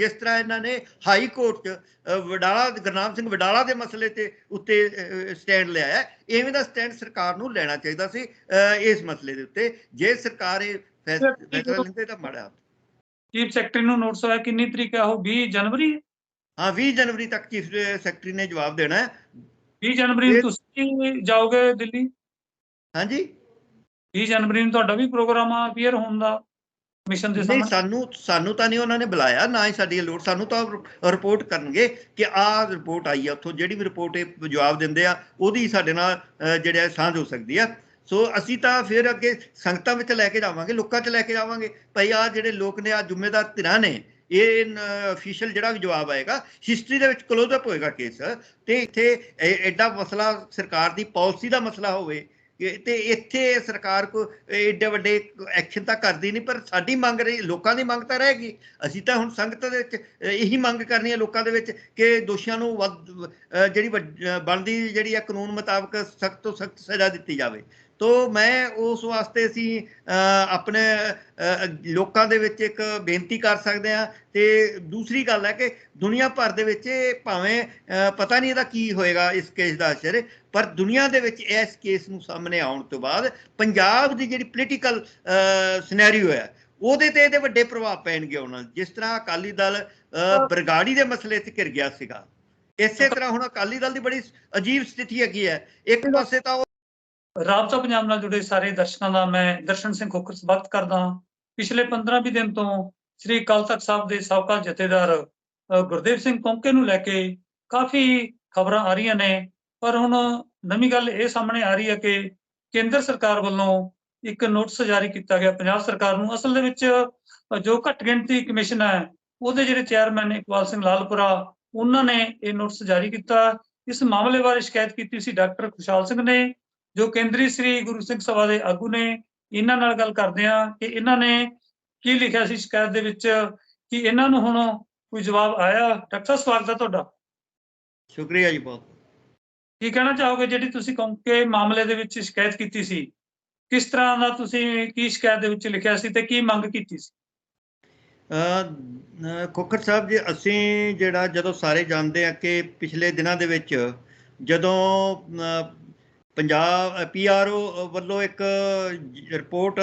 ਜਿਸ ਤਰ੍ਹਾਂ ਇਹਨਾਂ ਨੇ ਹਾਈ ਕੋਰਟ 'ਚ ਵਡਾਲਾ ਗੁਰਨਾਮ ਸਿੰਘ ਵਡਾਲਾ ਦੇ ਮਸਲੇ ਤੇ ਉੱਤੇ ਸਟੈਂਡ ਲਿਆ ਹੈ। ਐਵੇਂ ਦਾ ਸਟੈਂਡ ਸਰਕਾਰ ਨੂੰ ਲੈਣਾ ਚਾਹੀਦਾ ਸੀ ਇਸ ਮਸਲੇ ਦੇ ਉੱਤੇ। ਜੇ ਸਰਕਾਰ ਇਹ ਫੈਸ- ਫੈਸਲਾ ਲੈਂਦੇ ਤਾਂ ਮਾੜਾ ਚੀਫ ਸੈਕਟਰੀ ਨੂੰ ਨੋਟਿਸ ਆਇਆ ਕਿੰਨੀ ਤਰੀਕ ਹੈ ਉਹ? 20 ਜਨਵਰੀ ਹੈ? ਹਾਂ 20 ਜਨਵਰੀ ਤੱਕ ਚੀਫ ਸੈਕਟਰੀ ਨੇ ਜਵਾਬ ਦੇਣਾ ਹੈ। 20 ਜਨਵਰੀ ਨੂੰ ਤੁਸੀਂ ਜਾਓਗੇ ਦਿੱਲੀ? ਹਾਂਜੀ। 20 ਜਨਵਰੀ ਨੂੰ ਤੁਹਾਡਾ ਵੀ ਪ੍ਰੋਗਰਾਮ ਆ ਅਪੀਅਰ ਹੋਣ ਦਾ। ਮਿਸ਼ਨ ਦੇ ਸਾਹਮਣੇ? ਸਾਨੂੰ ਸਾਨੂੰ ਤਾਂ ਨਹੀਂ ਉਹਨਾਂ ਨੇ ਬੁਲਾਇਆ ਨਾ ਹੀ ਸਾਡੀ ਲੋੜ। ਸਾਨੂੰ ਤਾਂ ਰਿਪੋਰਟ ਕਰਨਗੇ ਕਿ ਆਹ ਰਿਪੋਰਟ ਆਈ ਆ ਉੱਥੋਂ। ਜਿਹੜੀ ਵੀ ਰਿਪੋਰਟ ਇਹ ਜਵਾਬ ਦਿੰਦੇ ਆ ਉਹਦੀ ਸਾਡੇ ਨਾਲ ਜਿਹੜਾ ਸਾਂਝ ਹੋ ਸਕਦੀ ਆ। ਸੋ ਅਸੀਂ ਤਾਂ ਫਿਰ ਅੱਗੇ ਸੰਗਤਾਂ ਵਿੱਚ ਲੈ ਕੇ ਜਾਵਾਂਗੇ ਲੋਕਾਂ 'ਚ ਲੈ ਕੇ ਜਾਵਾਂਗੇ। ਭਈ ਆ ਜਿਹੜੇ ਲੋਕ ਨੇ ਆ ਜ਼ਿੰਮੇਦਾਰ ਧਿਰਾਂ ਨੇ ਇਹ ਅਫੀਸ਼ੀਅਲ ਜਿਹੜਾ ਵੀ ਜਵਾਬ ਆਏਗਾ ਹਿਸਟਰੀ ਦੇ ਵਿੱਚ ਕਲੋਜ਼ ਅਪ ਹੋਏਗਾ ਕੇਸ ਤੇ ਇੱਥੇ ਐਡਾ ਮਸਲਾ ਸਰਕਾਰ ਦੀ ਪਾਲਿਸੀ ਦਾ ਮਸਲਾ ਹੋਵੇ ਤੇ ਇੱਥੇ ਸਰਕਾਰ ਕੋ ਏਡੇ ਵੱਡੇ ਐਕਸ਼ਨ ਤਾਂ ਕਰਦੀ ਨਹੀਂ, ਪਰ ਸਾਡੀ ਮੰਗ ਰਹੀ, ਲੋਕਾਂ ਦੀ ਮੰਗ ਤਾਂ ਰਹੇਗੀ। ਅਸੀਂ ਤਾਂ ਹੁਣ ਸੰਗਤ ਦੇ ਵਿੱਚ ਇਹੀ ਮੰਗ ਕਰਨੀ ਹੈ ਲੋਕਾਂ ਦੇ ਵਿੱਚ ਕਿ ਦੋਸ਼ੀਆਂ ਨੂੰ ਵੱਧ ਜਿਹੜੀ ਵੱਡ- ਬਣਦੀ ਜਿਹੜੀ ਆ ਕਾਨੂੰਨ ਮੁਤਾਬਕ ਸਖਤ ਤੋਂ ਸਖਤ ਸਜ਼ਾ ਦਿੱਤੀ ਜਾਵੇ। ਤੋ ਮੈਂ ਉਸ ਵਾਸਤੇ ਅਸੀਂ ਆਪਣੇ ਲੋਕਾਂ ਦੇ ਵਿੱਚ ਇੱਕ ਬੇਨਤੀ ਕਰ ਸਕਦੇ ਹਾਂ ਤੇ ਦੂਸਰੀ ਗੱਲ ਹੈ ਕਿ ਦੁਨੀਆ ਭਰ ਦੇ ਵਿੱਚ ਭਾਵੇਂ ਪਤਾ ਨਹੀਂ ਇਹਦਾ ਕੀ ਹੋਏਗਾ ਇਸ ਕੇਸ ਦਾ ਅਸਰ ਪਰ ਦੁਨੀਆ ਦੇ ਵਿੱਚ ਇਸ ਕੇਸ ਨੂੰ ਸਾਹਮਣੇ ਆਉਣ ਤੋਂ ਬਾਅਦ ਪੰਜਾਬ ਦੀ ਜਿਹੜੀ ਪੋਲੀਟੀਕਲ ਸਿਨੈਰੀਓ ਹੈ ਉਹਦੇ ਤੇ ਇਹਦੇ ਵੱਡੇ ਪ੍ਰਭਾਵ ਪੈਣਗੇ ਉਹਨਾਂ ਜਿਸ ਤਰ੍ਹਾਂ ਅਕਾਲੀ ਦਲ ਬਰਗਾੜੀ ਦੇ ਮਸਲੇ ਤੇ ਘਿਰ ਗਿਆ ਸੀਗਾ। ਇਸੇ ਤਰ੍ਹਾਂ ਹੁਣ ਅਕਾਲੀ ਦਲ ਦੀ ਬੜੀ ਅਜੀਬ ਸਥਿਤੀ ਹੈਗੀ ਹੈ। ਇੱਕ ਪਾਸੇ ਤਾਂ ਉਹ ਰਾਬਤਾ ਪੰਜਾਬ ਨਾਲ ਜੁੜੇ ਸਾਰੇ ਦਰਸ਼ਕਾਂ ਦਾ ਮੈਂ ਦਰਸ਼ਨ ਸਿੰਘ ਖੋਖਰ ਸਵਾਗਤ ਕਰਦਾ ਹਾਂ। ਪਿਛਲੇ 15-20 ਦਿਨ ਤੋਂ ਸ੍ਰੀ ਅਕਾਲ ਤਖਤ ਸਾਹਿਬ ਦੇ ਸਾਬਕਾ ਜਥੇਦਾਰ ਗੁਰਦੇਵ ਸਿੰਘ ਕੌਂਕੇ ਨੂੰ ਲੈ ਕੇ ਕਾਫੀ ਖਬਰਾਂ ਆ ਰਹੀਆਂ ਨੇ। ਪਰ ਹੁਣ ਨਵੀਂ ਗੱਲ ਇਹ ਸਾਹਮਣੇ ਆ ਰਹੀ ਹੈ ਕਿ ਕੇਂਦਰ ਸਰਕਾਰ ਵੱਲੋਂ ਇੱਕ ਨੋਟਿਸ ਜਾਰੀ ਕੀਤਾ ਗਿਆ ਪੰਜਾਬ ਸਰਕਾਰ ਨੂੰ। ਅਸਲ ਦੇ ਵਿੱਚ ਜੋ ਘੱਟ ਗਿਣਤੀ ਕਮਿਸ਼ਨ ਹੈ, ਉਹਦੇ ਜਿਹੜੇ ਚੇਅਰਮੈਨ ਇਕਬਾਲ ਸਿੰਘ ਲਾਲਪੁਰਾ, ਉਹਨਾਂ ਨੇ ਇਹ ਨੋਟਿਸ ਜਾਰੀ ਕੀਤਾ। ਇਸ ਮਾਮਲੇ ਬਾਰੇ ਸ਼ਿਕਾਇਤ ਕੀਤੀ ਸੀ ਡਾਕਟਰ ਖੁਸ਼ਹਾਲ ਸਿੰਘ ਨੇ। ਜੋ ਕੇਂਦਰੀ ਸ੍ਰੀ ਗੁਰੂ ਸਿੰਘ ਸਭਾ ਦੇ ਆਗੂ ਨੇ ਇਹਨਾਂ ਨਾਲ ਗੱਲ ਕਰਦੇ ਆ ਕਿ ਇਹਨਾਂ ਨੇ ਕੀ ਲਿਖਿਆ ਸੀ ਸ਼ਿਕਾਇਤ ਦੇ ਵਿੱਚ ਕਿ ਇਹਨਾਂ ਨੂੰ ਹੁਣ ਕੋਈ ਜਵਾਬ ਆਇਆ? ਡਾਕਟਰ ਸਵਾਗਤ ਹੈ ਤੁਹਾਡਾ। ਸ਼ੁਕਰੀਆ ਜੀ ਬਹੁਤ। ਕੀ ਕਹਿਣਾ ਚਾਹੋਗੇ? ਜਿਹੜੀ ਤੁਸੀਂ ਕੌਂਕੇ ਮਾਮਲੇ ਦੇ ਵਿੱਚ ਸ਼ਿਕਾਇਤ ਕੀਤੀ ਸੀ ਕਿਸ ਤਰ੍ਹਾਂ ਦਾ ਤੁਸੀਂ ਕੀ ਸ਼ਿਕਾਇਤ ਦੇ ਵਿੱਚ ਲਿਖਿਆ ਸੀ ਤੇ ਕੀ ਮੰਗ ਕੀਤੀ ਸੀ? ਖੋਖਰ ਸਾਹਿਬ ਜੀ ਅਸੀਂ ਜਿਹੜਾ ਜਦੋਂ ਸਾਰੇ ਜਾਣਦੇ ਆ ਕਿ ਪਿਛਲੇ ਦਿਨਾਂ ਦੇ ਵਿੱਚ ਜਦੋਂ ਪੰਜਾਬ ਪੀਆਰਓ ਵੱਲੋਂ ਇੱਕ ਰਿਪੋਰਟ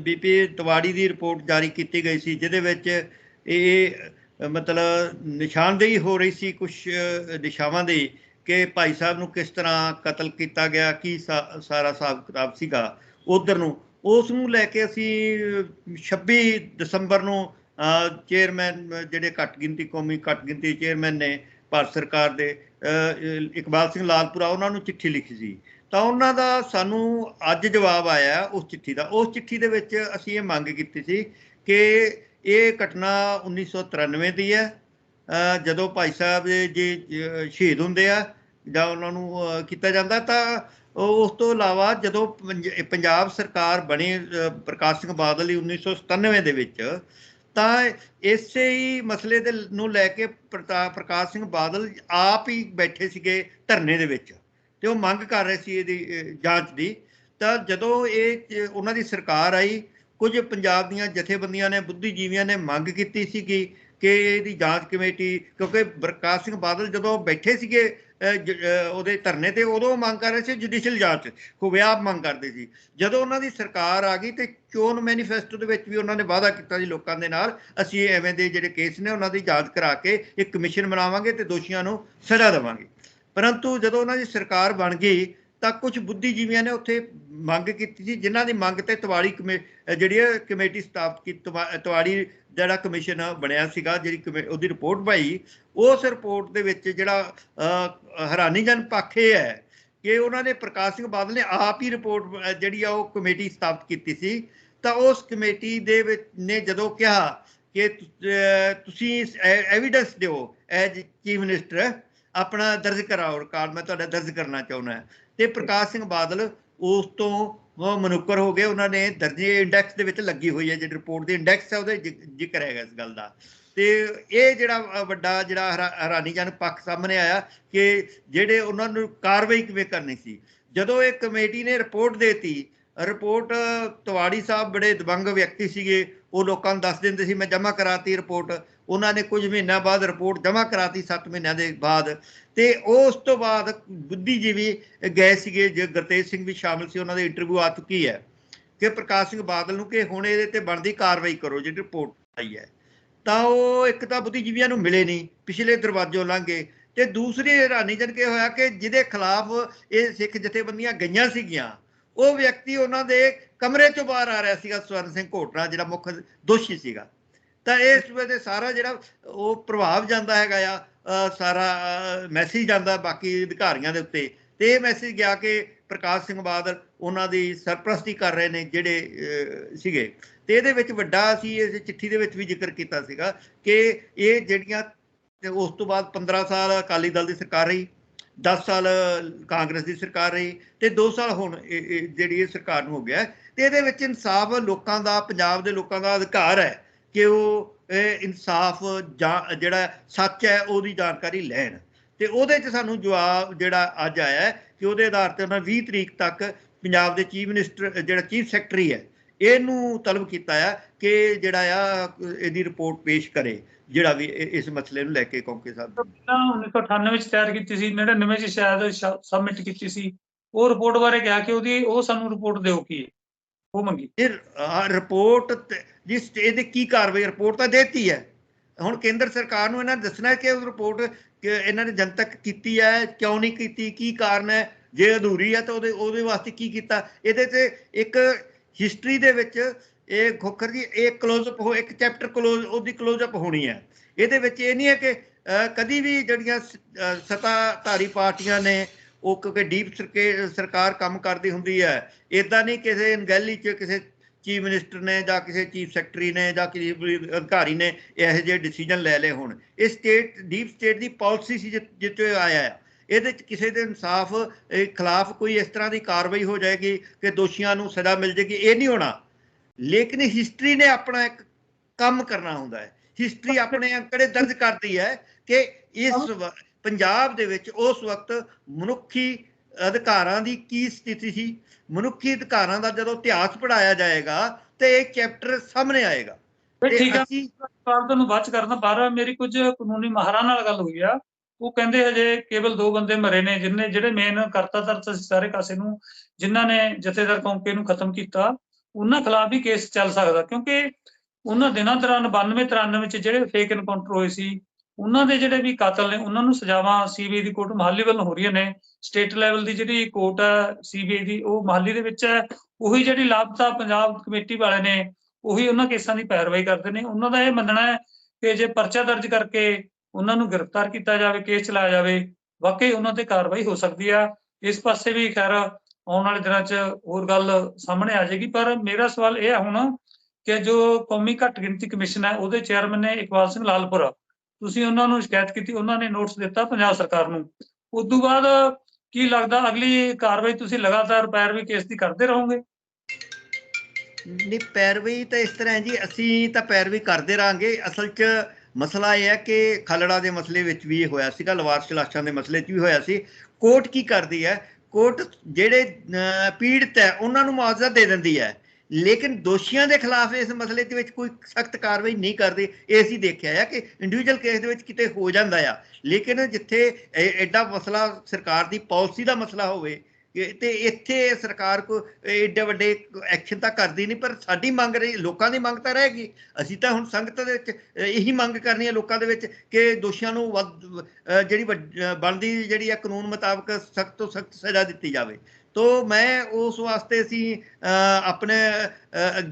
ਬੀਪੀ ਤਵਾੜੀ ਦੀ ਰਿਪੋਰਟ ਜਾਰੀ ਕੀਤੀ ਗਈ ਸੀ, ਜਿਹਦੇ ਵਿੱਚ ਇਹ ਮਤਲਬ ਨਿਸ਼ਾਨਦੇਹੀ ਹੋ ਰਹੀ ਸੀ ਕੁਝ ਦਿਸ਼ਾਵਾਂ ਦੀ ਕਿ ਭਾਈ ਸਾਹਿਬ ਨੂੰ ਕਿਸ ਤਰ੍ਹਾਂ ਕਤਲ ਕੀਤਾ ਗਿਆ, ਕੀ ਸਾ- ਸਾਰਾ ਹਿਸਾਬ ਕਿਤਾਬ ਸੀਗਾ ਉਧਰ ਨੂੰ। ਉਸ ਨੂੰ ਲੈ ਕੇ ਅਸੀਂ 26 ਦਸੰਬਰ ਨੂੰ ਚੇਅਰਮੈਨ ਜਿਹੜੇ ਘੱਟ ਗਿਣਤੀ ਕੌਮੀ ਘੱਟ ਗਿਣਤੀ ਚੇਅਰਮੈਨ ਨੇ, ਭਾਰਤ ਸਰਕਾਰ ਦੇ ਇਕਬਾਲ ਸਿੰਘ ਲਾਲਪੁਰਾ, ਉਹਨਾਂ ਨੂੰ ਚਿੱਠੀ ਲਿਖੀ ਸੀ। ਤਾਂ ਉਹਨਾਂ ਦਾ ਸਾਨੂੰ ਅੱਜ ਜਵਾਬ ਆਇਆ ਉਸ ਚਿੱਠੀ ਦਾ। ਉਸ ਚਿੱਠੀ ਦੇ ਵਿੱਚ ਅਸੀਂ ਇਹ ਮੰਗ ਕੀਤੀ ਸੀ ਕਿ ਇਹ ਘਟਨਾ 1993 ਦੀ ਹੈ। ਜਦੋਂ ਭਾਈ ਸਾਹਿਬ ਜੀ ਸ਼ਹੀਦ ਹੁੰਦੇ ਆ ਜਾਂ ਉਹਨਾਂ ਨੂੰ ਕੀਤਾ ਜਾਂਦਾ ਤਾਂ ਉਸ ਤੋਂ ਇਲਾਵਾ ਜਦੋਂ ਪੰਜਾਬ ਸਰਕਾਰ ਬਣੀ ਪ੍ਰਕਾਸ਼ ਸਿੰਘ ਬਾਦਲ ਦੀ 1997 ਦੇ ਵਿੱਚ, ਤਾਂ ਇਸੇ ਹੀ ਮਸਲੇ ਦੇ ਨੂੰ ਲੈ ਕੇ ਪ੍ਰਤਾ- ਪ੍ਰਕਾਸ਼ ਸਿੰਘ ਬਾਦਲ ਆਪ ਹੀ ਬੈਠੇ ਸੀਗੇ ਧਰਨੇ ਦੇ ਵਿੱਚ। ਤੇ ਉਹ ਮੰਗ ਕਰ ਰਹੇ ਸੀ ਇਹਦੀ ਜਾਂਚ ਦੀ। ਤਾਂ ਜਦੋਂ ਇਹ, ਉਹਨਾਂ ਦੀ ਸਰਕਾਰ ਆਈ, ਕੁਝ ਪੰਜਾਬ ਦੀਆਂ ਜਥੇਬੰਦੀਆਂ ਨੇ, ਬੁੱਧੀਜੀਵੀਆਂ ਨੇ ਮੰਗ ਕੀਤੀ ਸੀ ਕਿ ਕਿ ਇਹਦੀ ਜਾਂਚ ਕਮੇਟੀ, ਕਿਉਂਕਿ ਪ੍ਰਕਾਸ਼ ਸਿੰਘ ਬਾਦਲ ਜਦੋਂ ਬੈਠੇ ਸੀਗੇ ਜ- ਉਹਦੇ ਧਰਨੇ ਤੇ, ਉਦੋਂ ਮੰਗ ਕਰ ਰਹੇ ਸੀ ਜੁਡੀਸ਼ੀਅਲ ਜਾਂਚ ਖੁਬਿਆਬ ਮੰਗ ਕਰਦੇ ਸੀ। ਜਦੋਂ ਉਹਨਾਂ ਦੀ ਸਰਕਾਰ ਆ ਗਈ ਤੇ ਚੋਣ ਮੈਨੀਫੈਸਟੋ ਦੇ ਵਿੱਚ ਵੀ ਉਹਨਾਂ ਨੇ ਵਾਅਦਾ ਕੀਤਾ ਸੀ ਲੋਕਾਂ ਦੇ ਨਾਲ, ਅਸੀਂ ਐਵੇਂ ਦੇ ਜਿਹੜੇ ਕੇਸ ਨੇ, ਉਹਨਾਂ ਦੀ ਜਾਂਚ ਕਰਾ ਕੇ ਇੱਕ ਕਮਿਸ਼ਨ ਬਣਾਵਾਂਗੇ ਤੇ ਦੋਸ਼ੀਆਂ ਨੂੰ ਸਜ਼ਾ ਦੇਵਾਂਗੇ। ਪਰੰਤੂ ਜਦੋਂ ਉਹਨਾਂ ਦੀ ਸਰਕਾਰ ਬਣ ਗਈ, ਤਾਂ ਕੁਝ ਬੁੱਧੀਜੀਵੀਆਂ ਨੇ ਉੱਥੇ ਮੰਗ ਕੀਤੀ ਸੀ, ਜਿਨ੍ਹਾਂ ਦੀ ਮੰਗ ਤੇ ਤਵਾੜੀ ਕਮੇ ਜਿਹੜੀ ਹੈ ਕਮੇਟੀ ਸਥਾਪਿਤ ਕੀਤੀ, ਤਵਾ- ਤਵਾੜੀ ਜਿਹੜਾ ਕਮਿਸ਼ਨ ਬਣਿਆ ਸੀਗਾ, ਜਿਹੜੀ ਕਮੇ- ਉਹਦੀ ਰਿਪੋਰਟ ਪਾਈ, ਉਸ ਰਿਪੋਰਟ ਦੇ ਵਿੱਚ ਜਿਹੜਾ ਹੈਰਾਨੀਜਨ ਪੱਖ ਇਹ ਹੈ ਕਿ ਉਹਨਾਂ ਨੇ ਪ੍ਰਕਾਸ਼ ਸਿੰਘ ਬਾਦਲ ਨੇ ਆਪ ਹੀ ਰਿਪੋਰਟ ਜਿਹੜੀ ਆ ਉਹ ਕਮੇਟੀ ਸਥਾਪਿਤ ਕੀਤੀ ਸੀ। ਤਾਂ ਉਸ ਕਮੇਟੀ ਦੇ ਵਿੱਚ ਨੇ ਜਦੋਂ ਕਿਹਾ ਕਿ ਤੁਸੀਂ ਐਵੀਡੈਂਸ ਦਿਓ ਐਜ ਚੀਫ ਮਿਨਿਸਟਰ ਆਪਣਾ ਦਰਜ ਕਰਾਓ, ਰਿਕਾਰਡ ਮੈਂ ਤੁਹਾਡਾ ਦਰਜ ਕਰਨਾ ਚਾਹੁੰਦਾ ਤੇ ਪ੍ਰਕਾਸ਼ ਸਿੰਘ ਬਾਦਲ ਉਸ ਤੋਂ ਉਹ ਮਨੁੱਕਰ ਹੋ ਗਏ, ਉਹਨਾਂ ਨੇ ਦਰਜੇ ਇੰਡੈਕਸ ਦੇ ਵਿੱਚ ਲੱਗੀ ਹੋਈ ਹੈ, ਜਿਹੜੀ ਰਿਪੋਰਟ ਦੀ ਇੰਡੈਕਸ ਹੈ, ਉਹਦੇ ਜ਼ਿਕਰ ਹੈਗਾ ਇਸ ਗੱਲ ਦਾ। ਤੇ ਇਹ ਜਿਹੜਾ ਵੱਡਾ ਜਿਹੜਾ ਹੈਰਾ- ਹੈਰਾਨੀਜਨਕ ਪੱਖ ਸਾਹਮਣੇ ਆਇਆ ਕਿ ਜਿਹੜੇ ਉਹਨਾਂ ਨੂੰ ਕਾਰਵਾਈ ਕਿਵੇਂ ਕਰਨੀ ਸੀ। ਜਦੋਂ ਇਹ ਕਮੇਟੀ ਨੇ ਰਿਪੋਰਟ ਦੇਤੀ, ਰਿਪੋਰਟ ਤਵਾੜੀ ਸਾਹਿਬ ਬੜੇ ਦਬੰਗ ਵਿਅਕਤੀ ਸੀਗੇ, ਉਹ ਲੋਕਾਂ ਨੂੰ ਦੱਸ ਦਿੰਦੇ ਸੀ, ਮੈਂ ਜਮ੍ਹਾਂ ਕਰਾਤੀ ਰਿਪੋਰਟ। ਉਹਨਾਂ ਨੇ ਕੁਝ ਮਹੀਨਿਆਂ ਬਾਅਦ ਰਿਪੋਰਟ ਜਮ੍ਹਾਂ ਕਰਾਤੀ 7 ਮਹੀਨਿਆਂ ਦੇ ਬਾਅਦ। ਤੇ ਉਹ ਉਸ ਤੋਂ ਬਾਅਦ ਬੁੱਧੀਜੀਵੀ ਗਏ ਸੀਗੇ, ਜੇ ਗੁਰਤੇਜ ਸਿੰਘ ਵੀ ਸ਼ਾਮਲ ਸੀ, ਉਹਨਾਂ ਦੀ ਇੰਟਰਵਿਊ ਆ ਚੁੱਕੀ ਹੈ। ਕਿ ਪ੍ਰਕਾਸ਼ ਸਿੰਘ ਬਾਦਲ ਨੂੰ ਕਿ ਹੁਣ ਇਹਦੇ ਤੇ ਬਣਦੀ ਕਾਰਵਾਈ ਕਰੋ, ਜਿਹੜੀ ਰਿਪੋਰਟ ਆਈ ਹੈ। ਤਾਂ ਉਹ ਇੱਕ ਤਾਂ ਬੁੱਧੀਜੀਵੀਆਂ ਨੂੰ ਮਿਲੇ ਨਹੀਂ, ਪਿਛਲੇ ਦਰਵਾਜ਼ੋਂ ਲੰਘੇ ਤੇ ਦੂਸਰੀ ਹੈਰਾਨੀਜਨਕ ਇਹ ਹੋਇਆ ਕਿ ਜਿਹਦੇ ਖਿਲਾਫ ਇਹ ਸਿੱਖ ਜਥੇਬੰਦੀਆਂ ਗਈਆਂ ਸੀਗੀਆਂ, ਉਹ ਵਿਅਕਤੀ ਉਹਨਾਂ ਦੇ ਕਮਰੇ ਚੋਂ ਬਾਹਰ ਆ ਰਿਹਾ ਸੀਗਾ, ਸਵਰਨ ਸਿੰਘ ਘੋਟਣਾ ਜਿਹੜਾ ਮੁੱਖ ਦੋਸ਼ੀ ਸੀਗਾ। ਤਾਂ ਇਸ ਵੇਲੇ ਸਾਰਾ ਜਿਹੜਾ ਉਹ ਪ੍ਰਭਾਵ ਜਾਂਦਾ ਹੈਗਾ ਆ ਸਾਰਾ ਮੈਸੇਜ ਜਾਂਦਾ ਬਾਕੀ ਅਧਿਕਾਰੀਆਂ ਦੇ ਉੱਤੇ। ਤੇ ਇਹ ਮੈਸੇਜ ਗਿਆ ਕਿ ਪ੍ਰਕਾਸ਼ ਸਿੰਘ ਬਾਦਲ ਉਹਨਾਂ ਦੀ ਸਰਪ੍ਰਸਤੀ ਕਰ ਰਹੇ ਨੇ ਜਿਹੜੇ ਸੀਗੇ। ਤੇ ਇਹਦੇ ਵਿੱਚ ਵੱਡਾ ਅਸੀਂ ਇਸ ਚਿੱਠੀ ਦੇ ਵਿੱਚ ਵੀ ਜ਼ਿਕਰ ਕੀਤਾ ਸੀਗਾ ਕਿ ਇਹ ਜਿਹੜੀਆਂ ਉਸ ਤੋਂ ਬਾਅਦ 15 ਸਾਲ ਅਕਾਲੀ ਦਲ ਦੀ ਸਰਕਾਰ ਰਹੀ 10 ਸਾਲ ਕਾਂਗਰਸ ਦੀ ਸਰਕਾਰ ਰਹੀ ਤੇ 2 ਸਾਲ ਹੁਣ ਜਿਹੜੀ ਇਹ ਸਰਕਾਰ ਨੂੰ ਹੋ ਗਿਆ। ਹੈ। ਤੇ ਇਹਦੇ ਵਿੱਚ ਇਨਸਾਫ ਲੋਕਾਂ ਦਾ, ਪੰਜਾਬ ਦੇ ਲੋਕਾਂ ਦਾ ਅਧਿਕਾਰ ਹੈ। ਕਿ ਉਹ, ਇਹ ਇਨਸਾਫ ਜਾਂ ਜਿਹੜਾ ਸੱਚ ਹੈ, ਉਹਦੀ ਜਾਣਕਾਰੀ ਲੈਣ। ਤੇ ਉਹਦੇ 'ਚ ਸਾਨੂੰ ਜਵਾਬ ਜਿਹੜਾ ਅੱਜ ਆਇਆ ਕਿ ਉਹਦੇ ਆਧਾਰ ਤੇ ਉਹਨਾਂ 20 ਤਰੀਕ ਤੱਕ ਪੰਜਾਬ ਦੇ ਚੀਫ ਮਿਨਿਸਟਰ, ਜਿਹੜਾ ਚੀਫ ਸੈਕਟਰੀ ਹੈ, ਇਹਨੂੰ ਤਲਬ ਕੀਤਾ ਆ ਕਿ ਜਿਹੜਾ ਆ, ਇਹਦੀ ਰਿਪੋਰਟ ਪੇਸ਼ ਕਰੇ, ਜਿਹੜਾ ਵੀ ਇਸ ਮਸਲੇ ਨੂੰ ਲੈ ਕੇ ਕੌਂਕੇ ਸਾਹਿਬ ਪਹਿਲਾਂ 1998 ਵਿੱਚ ਤਿਆਰ ਕੀਤੀ ਸੀ 99 ਚ ਸ਼ਾਇਦ ਸਬਮਿਟ ਕੀਤੀ ਸੀ। ਉਹ ਰਿਪੋਰਟ ਬਾਰੇ ਕਿਹਾ ਕਿ ਉਹਦੀ, ਉਹ ਸਾਨੂੰ ਰਿਪੋਰਟ ਦਿਓ ਕੀ ਉਹ ਮੰਗੀ। ਇਹ ਰਿਪੋਰਟ ਤੇ- ਜਿਸ ਇਹਦੇ ਕੀ ਕਾਰਵਾਈ ਰਿਪੋਰਟ ਤਾਂ ਦੇਤੀ ਹੈ। ਹੁਣ ਕੇਂਦਰ ਸਰਕਾਰ ਨੂੰ ਇਹਨਾਂ ਨੇ ਦੱਸਣਾ ਕਿ ਉਹ ਰਿਪੋਰਟ ਇਹਨਾਂ ਨੇ ਜਨਤਕ ਕੀਤੀ ਹੈ, ਕਿਉਂ ਨਹੀਂ ਕੀਤੀ, ਕੀ ਕਾਰਨ ਹੈ? ਜੇ ਅਧੂਰੀ ਹੈ ਤਾਂ ਉਹਦੇ ਉਹਦੇ ਵਾਸਤੇ ਕੀ ਕੀਤਾ? ਇਹਦੇ ਤੇ ਇੱਕ ਹਿਸਟਰੀ ਦੇ ਵਿੱਚ ਇਹ ਖੋਖਰ ਜੀ, ਇਹ ਕਲੋਜ਼ਅਪ ਹੋ, ਇੱਕ ਚੈਪਟਰ ਕਲੋਜ਼ ਉਹਦੀ ਕਲੋਜ਼ਅਪ ਹੋਣੀ ਹੈ। ਇਹਦੇ ਵਿੱਚ ਇਹ ਨਹੀਂ ਹੈ ਕਿ ਕਦੀ ਵੀ ਜਿਹੜੀਆਂ ਸ- ਸੱਤਾਧਾਰੀ ਪਾਰਟੀਆਂ ਨੇ ਉਹ ਕਿਉਂਕਿ ਡੀਪ ਸਰਕਾਰ ਕੰਮ ਕਰਦੀ ਹੁੰਦੀ ਹੈ। ਇਦਾਂ ਨਹੀਂ ਕਿਸੇ ਅਣਗਹਿਲੀ ਚ ਕਿਸੇ ਚੀਫ ਮਿਨਿਸਟਰ ਨੇ ਜਾਂ ਕਿਸੇ ਚੀਫ ਸੈਕਟਰੀ ਨੇ ਜਾਂ ਕਿਸੇ ਅਧਿਕਾਰੀ ਨੇ ਇਹੋ ਜਿਹੇ ਡਿਸੀਜਨ ਲੈ ਲਏ ਹੁਣ। ਇਹ ਸਟੇਟ ਡੀਪ ਸਟੇਟ ਦੀ ਪਾਲਿਸੀ ਸੀ ਜਿ- ਜਿਹ 'ਚੋਂ ਇਹ ਆਇਆ ਹੈ। ਇਹਦੇ ਚ ਕਿਸੇ ਦੇ ਇਨਸਾਫ ਖਿਲਾਫ ਕੋਈ ਇਸ ਤਰ੍ਹਾਂ ਦੀ ਕਾਰਵਾਈ ਹੋ ਜਾਏਗੀ ਕਿ ਦੋਸ਼ੀਆਂ ਨੂੰ ਸਜ਼ਾ ਮਿਲ ਜੇਗੀ ਇਹ ਨਹੀਂ ਹੋਣਾ। ਲੇਕਿਨ ਹਿਸਟਰੀ ਨੇ ਆਪਣਾ ਇੱਕ ਕੰਮ ਕਰਨਾ ਹੁੰਦਾ ਹੈ। ਹਿਸਟਰੀ ਆਪਣੇ ਅੰਕੜੇ ਦਰਜ ਕਰਦੀ ਹੈ ਕਿ ਇਸ ਪੰਜਾਬ ਦੇ ਵਿੱਚ ਉਸ ਵਕਤ ਮਨੁੱਖੀ ਅਧਿਕਾਰਾਂ ਦੀ ਕੀ ਸਥਿਤੀ ਸੀ? ਮਨੁੱਖੀ ਅਧਿਕਾਰਾਂ ਦਾ ਜਦੋਂ ਇਤਿਹਾਸ ਪੜਾਇਆ ਜਾਏਗਾ ਤੇ ਇਹ ਚੈਪਟਰ ਸਾਹਮਣੇ ਆਏਗਾ। ਠੀਕ ਆ। ਸਵਾਲ ਤੁਹਾਨੂੰ ਬਾਅਦ ਚ ਕਰਦਾ। ਪਰ ਮੇਰੀ ਕੁਝ ਕਾਨੂੰਨੀ ਮਾਹਰਾਂ ਨਾਲ ਗੱਲ ਹੋਈ ਆ। ਉਹ ਕਹਿੰਦੇ ਹਜੇ ਕੇਵਲ ਦੋ ਬੰਦੇ ਮਰੇ ਨੇ ਜਿਨਨੇ ਜਿਹੜੇ ਮੇਨ ਕਰਤਾ ਧਰਤਾ ਸੀ ਸਾਰੇ ਕਾਸੇ ਨੂੰ ਜਿਨ੍ਹਾਂ ਨੇ ਜਥੇਦਾਰ ਕੌਂਕੇ ਨੂੰ ਖਤਮ ਕੀਤਾ। ਉਹਨਾਂ ਖਿਲਾਫ ਵੀ ਕੇਸ ਚੱਲ ਸਕਦਾ ਕਿਉਂਕਿ ਉਹਨਾਂ ਦਿਨਾਂ ਦੌਰਾਨ 92 93 ਵਿੱਚ ਜਿਹੜੇ ਫੇਕ ਐਨਕਾਊਂਟਰ ਹੋਏ ਸੀ ਉਹਨਾਂ ਦੇ ਜਿਹੜੇ ਵੀ ਕਾਤਲ ਨੇ, ਉਹਨਾਂ ਨੂੰ ਸਜ਼ਾਵਾਂ ਸੀਬੀਆਈ ਦੀ ਕੋਰਟ ਮਹਾਲੀ ਵੱਲੋਂ ਹੋ ਰਹੀਆਂ ਨੇ। ਸਟੇਟ ਲੈਵਲ ਦੀ ਜਿਹੜੀ ਕੋਰਟ ਹੈ ਸੀਬੀਆਈ ਦੀ, ਉਹ ਮਹਾਲੀ ਦੇ ਵਿੱਚ ਹੈ। ਉਹੀ ਜਿਹੜੀ ਲਾਪਤਾ ਪੰਜਾਬ ਕਮੇਟੀ ਵਾਲੇ ਨੇ, ਉਹੀ ਉਹਨਾਂ ਕੇਸਾਂ ਦੀ ਪੈਰਵਾਈ ਕਰਦੇ ਨੇ। ਉਹਨਾਂ ਦਾ ਇਹ ਮੰਨਣਾ ਹੈ ਕਿ ਜੇ ਪਰਚਾ ਦਰਜ ਕਰਕੇ ਉਹਨਾਂ ਨੂੰ ਗ੍ਰਿਫਤਾਰ ਕੀਤਾ ਜਾਵੇ, ਕੇਸ ਚਲਾਇਆ ਜਾਵੇ, ਵਾਕਈ ਉਹਨਾਂ ਤੇ ਕਾਰਵਾਈ ਹੋ ਸਕਦੀ ਆ। ਇਸ ਪਾਸੇ ਵੀ ਖੈਰ ਆਉਣ ਵਾਲੇ ਦਿਨਾਂ 'ਚ ਹੋਰ ਗੱਲ ਸਾਹਮਣੇ ਆ ਜਾਏਗੀ। ਪਰ ਮੇਰਾ ਸਵਾਲ ਇਹ ਹੈ ਹੁਣ ਕਿ ਜੋ ਕੌਮੀ ਘੱਟ ਗਿਣਤੀ ਕਮਿਸ਼ਨ ਹੈ, ਉਹਦੇ ਚੇਅਰਮੈਨ ਨੇ ਇਕਬਾਲ ਸਿੰਘ ਲਾਲਪੁਰਾ ਤੁਸੀਂ ਉਹਨਾਂ ਨੂੰ ਸ਼ਿਕਾਇਤ ਕੀਤੀ ਉਹਨਾਂ ਨੇ ਨੋਟਿਸ ਦਿੱਤਾ ਪੰਜਾਬ ਸਰਕਾਰ ਨੂੰ। ਉਸ ਤੋਂ ਬਾਅਦ ਕੀ ਲੱਗਦਾ ਅਗਲੀ ਕਾਰਵਾਈ ਤੁਸੀਂ ਲਗਾਤਾਰ ਪੈਰਵੀ ਕੇਸ ਦੀ ਕਰਦੇ ਰਹੋਗੇ? ਨਹੀਂ ਪੈਰਵੀ ਤਾਂ ਇਸ ਤਰ੍ਹਾਂ ਜੀ ਅਸੀਂ ਤਾਂ ਪੈਰਵੀ ਕਰਦੇ ਰਾਂਗੇ ਅਸਲ 'ਚ ਮਸਲਾ ਇਹ ਹੈ ਕਿ ਖਲੜਾ ਦੇ ਮਸਲੇ ਵਿੱਚ ਵੀ ਹੋਇਆ ਸੀਗਾ ਲਵਾਰਸ ਲਾਸ਼ਾਂ ਦੇ ਮਸਲੇ 'ਚ ਵੀ ਹੋਇਆ ਸੀ। ਕੋਰਟ ਕੀ ਕਰਦੀ ਹੈ? ਕੋਰਟ ਜਿਹੜੇ ਅਹ, ਪੀੜਤ ਹੈ ਉਹਨਾਂ ਨੂੰ ਮੁਆਵਜ਼ਾ ਦੇ ਦਿੰਦੀ ਹੈ। ਲੇਕਿਨ ਦੋਸ਼ੀਆਂ ਦੇ ਖਿਲਾਫ ਇਸ ਮਸਲੇ ਦੇ ਵਿੱਚ ਕੋਈ ਸਖਤ ਕਾਰਵਾਈ ਨਹੀਂ ਕਰਦੇ, ਇਹ ਅਸੀਂ ਦੇਖਿਆ ਆ ਕਿ ਇੰਡੀਵਿਜੂਅਲ ਕੇਸ ਦੇ ਵਿੱਚ ਕਿਤੇ ਹੋ ਜਾਂਦਾ ਆ। ਲੇਕਿਨ ਜਿੱਥੇ ਐਡਾ ਮਸਲਾ ਸਰਕਾਰ ਦੀ ਪਾਲਿਸੀ ਦਾ ਮਸਲਾ ਹੋਵੇ ਤੇ ਇੱਥੇ ਸਰਕਾਰ ਕੋ ਏਡੇ ਵੱਡੇ ਐਕਸ਼ਨ ਤਾਂ ਕਰਦੀ ਨਹੀਂ, ਪਰ ਸਾਡੀ ਮੰਗ ਰਹੀ, ਲੋਕਾਂ ਦੀ ਮੰਗ ਤਾਂ ਰਹੇਗੀ। ਅਸੀਂ ਤਾਂ ਹੁਣ ਸੰਗਤ ਦੇ ਵਿੱਚ, ਇਹੀ ਮੰਗ ਕਰਨੀ ਹੈ ਲੋਕਾਂ ਦੇ ਵਿੱਚ ਕਿ ਦੋਸ਼ੀਆਂ ਨੂੰ ਵੱਧ ਜਿਹੜੀ ਵੱਡ- ਬਣਦੀ ਜਿਹੜੀ ਆ ਕਾਨੂੰਨ ਮੁਤਾਬਕ ਸਖਤ ਤੋਂ ਸਖਤ ਸਜ਼ਾ ਦਿੱਤੀ ਜਾਵੇ। ਤੋ ਮੈਂ ਉਸ ਵਾਸਤੇ ਅਸੀਂ ਆਪਣੇ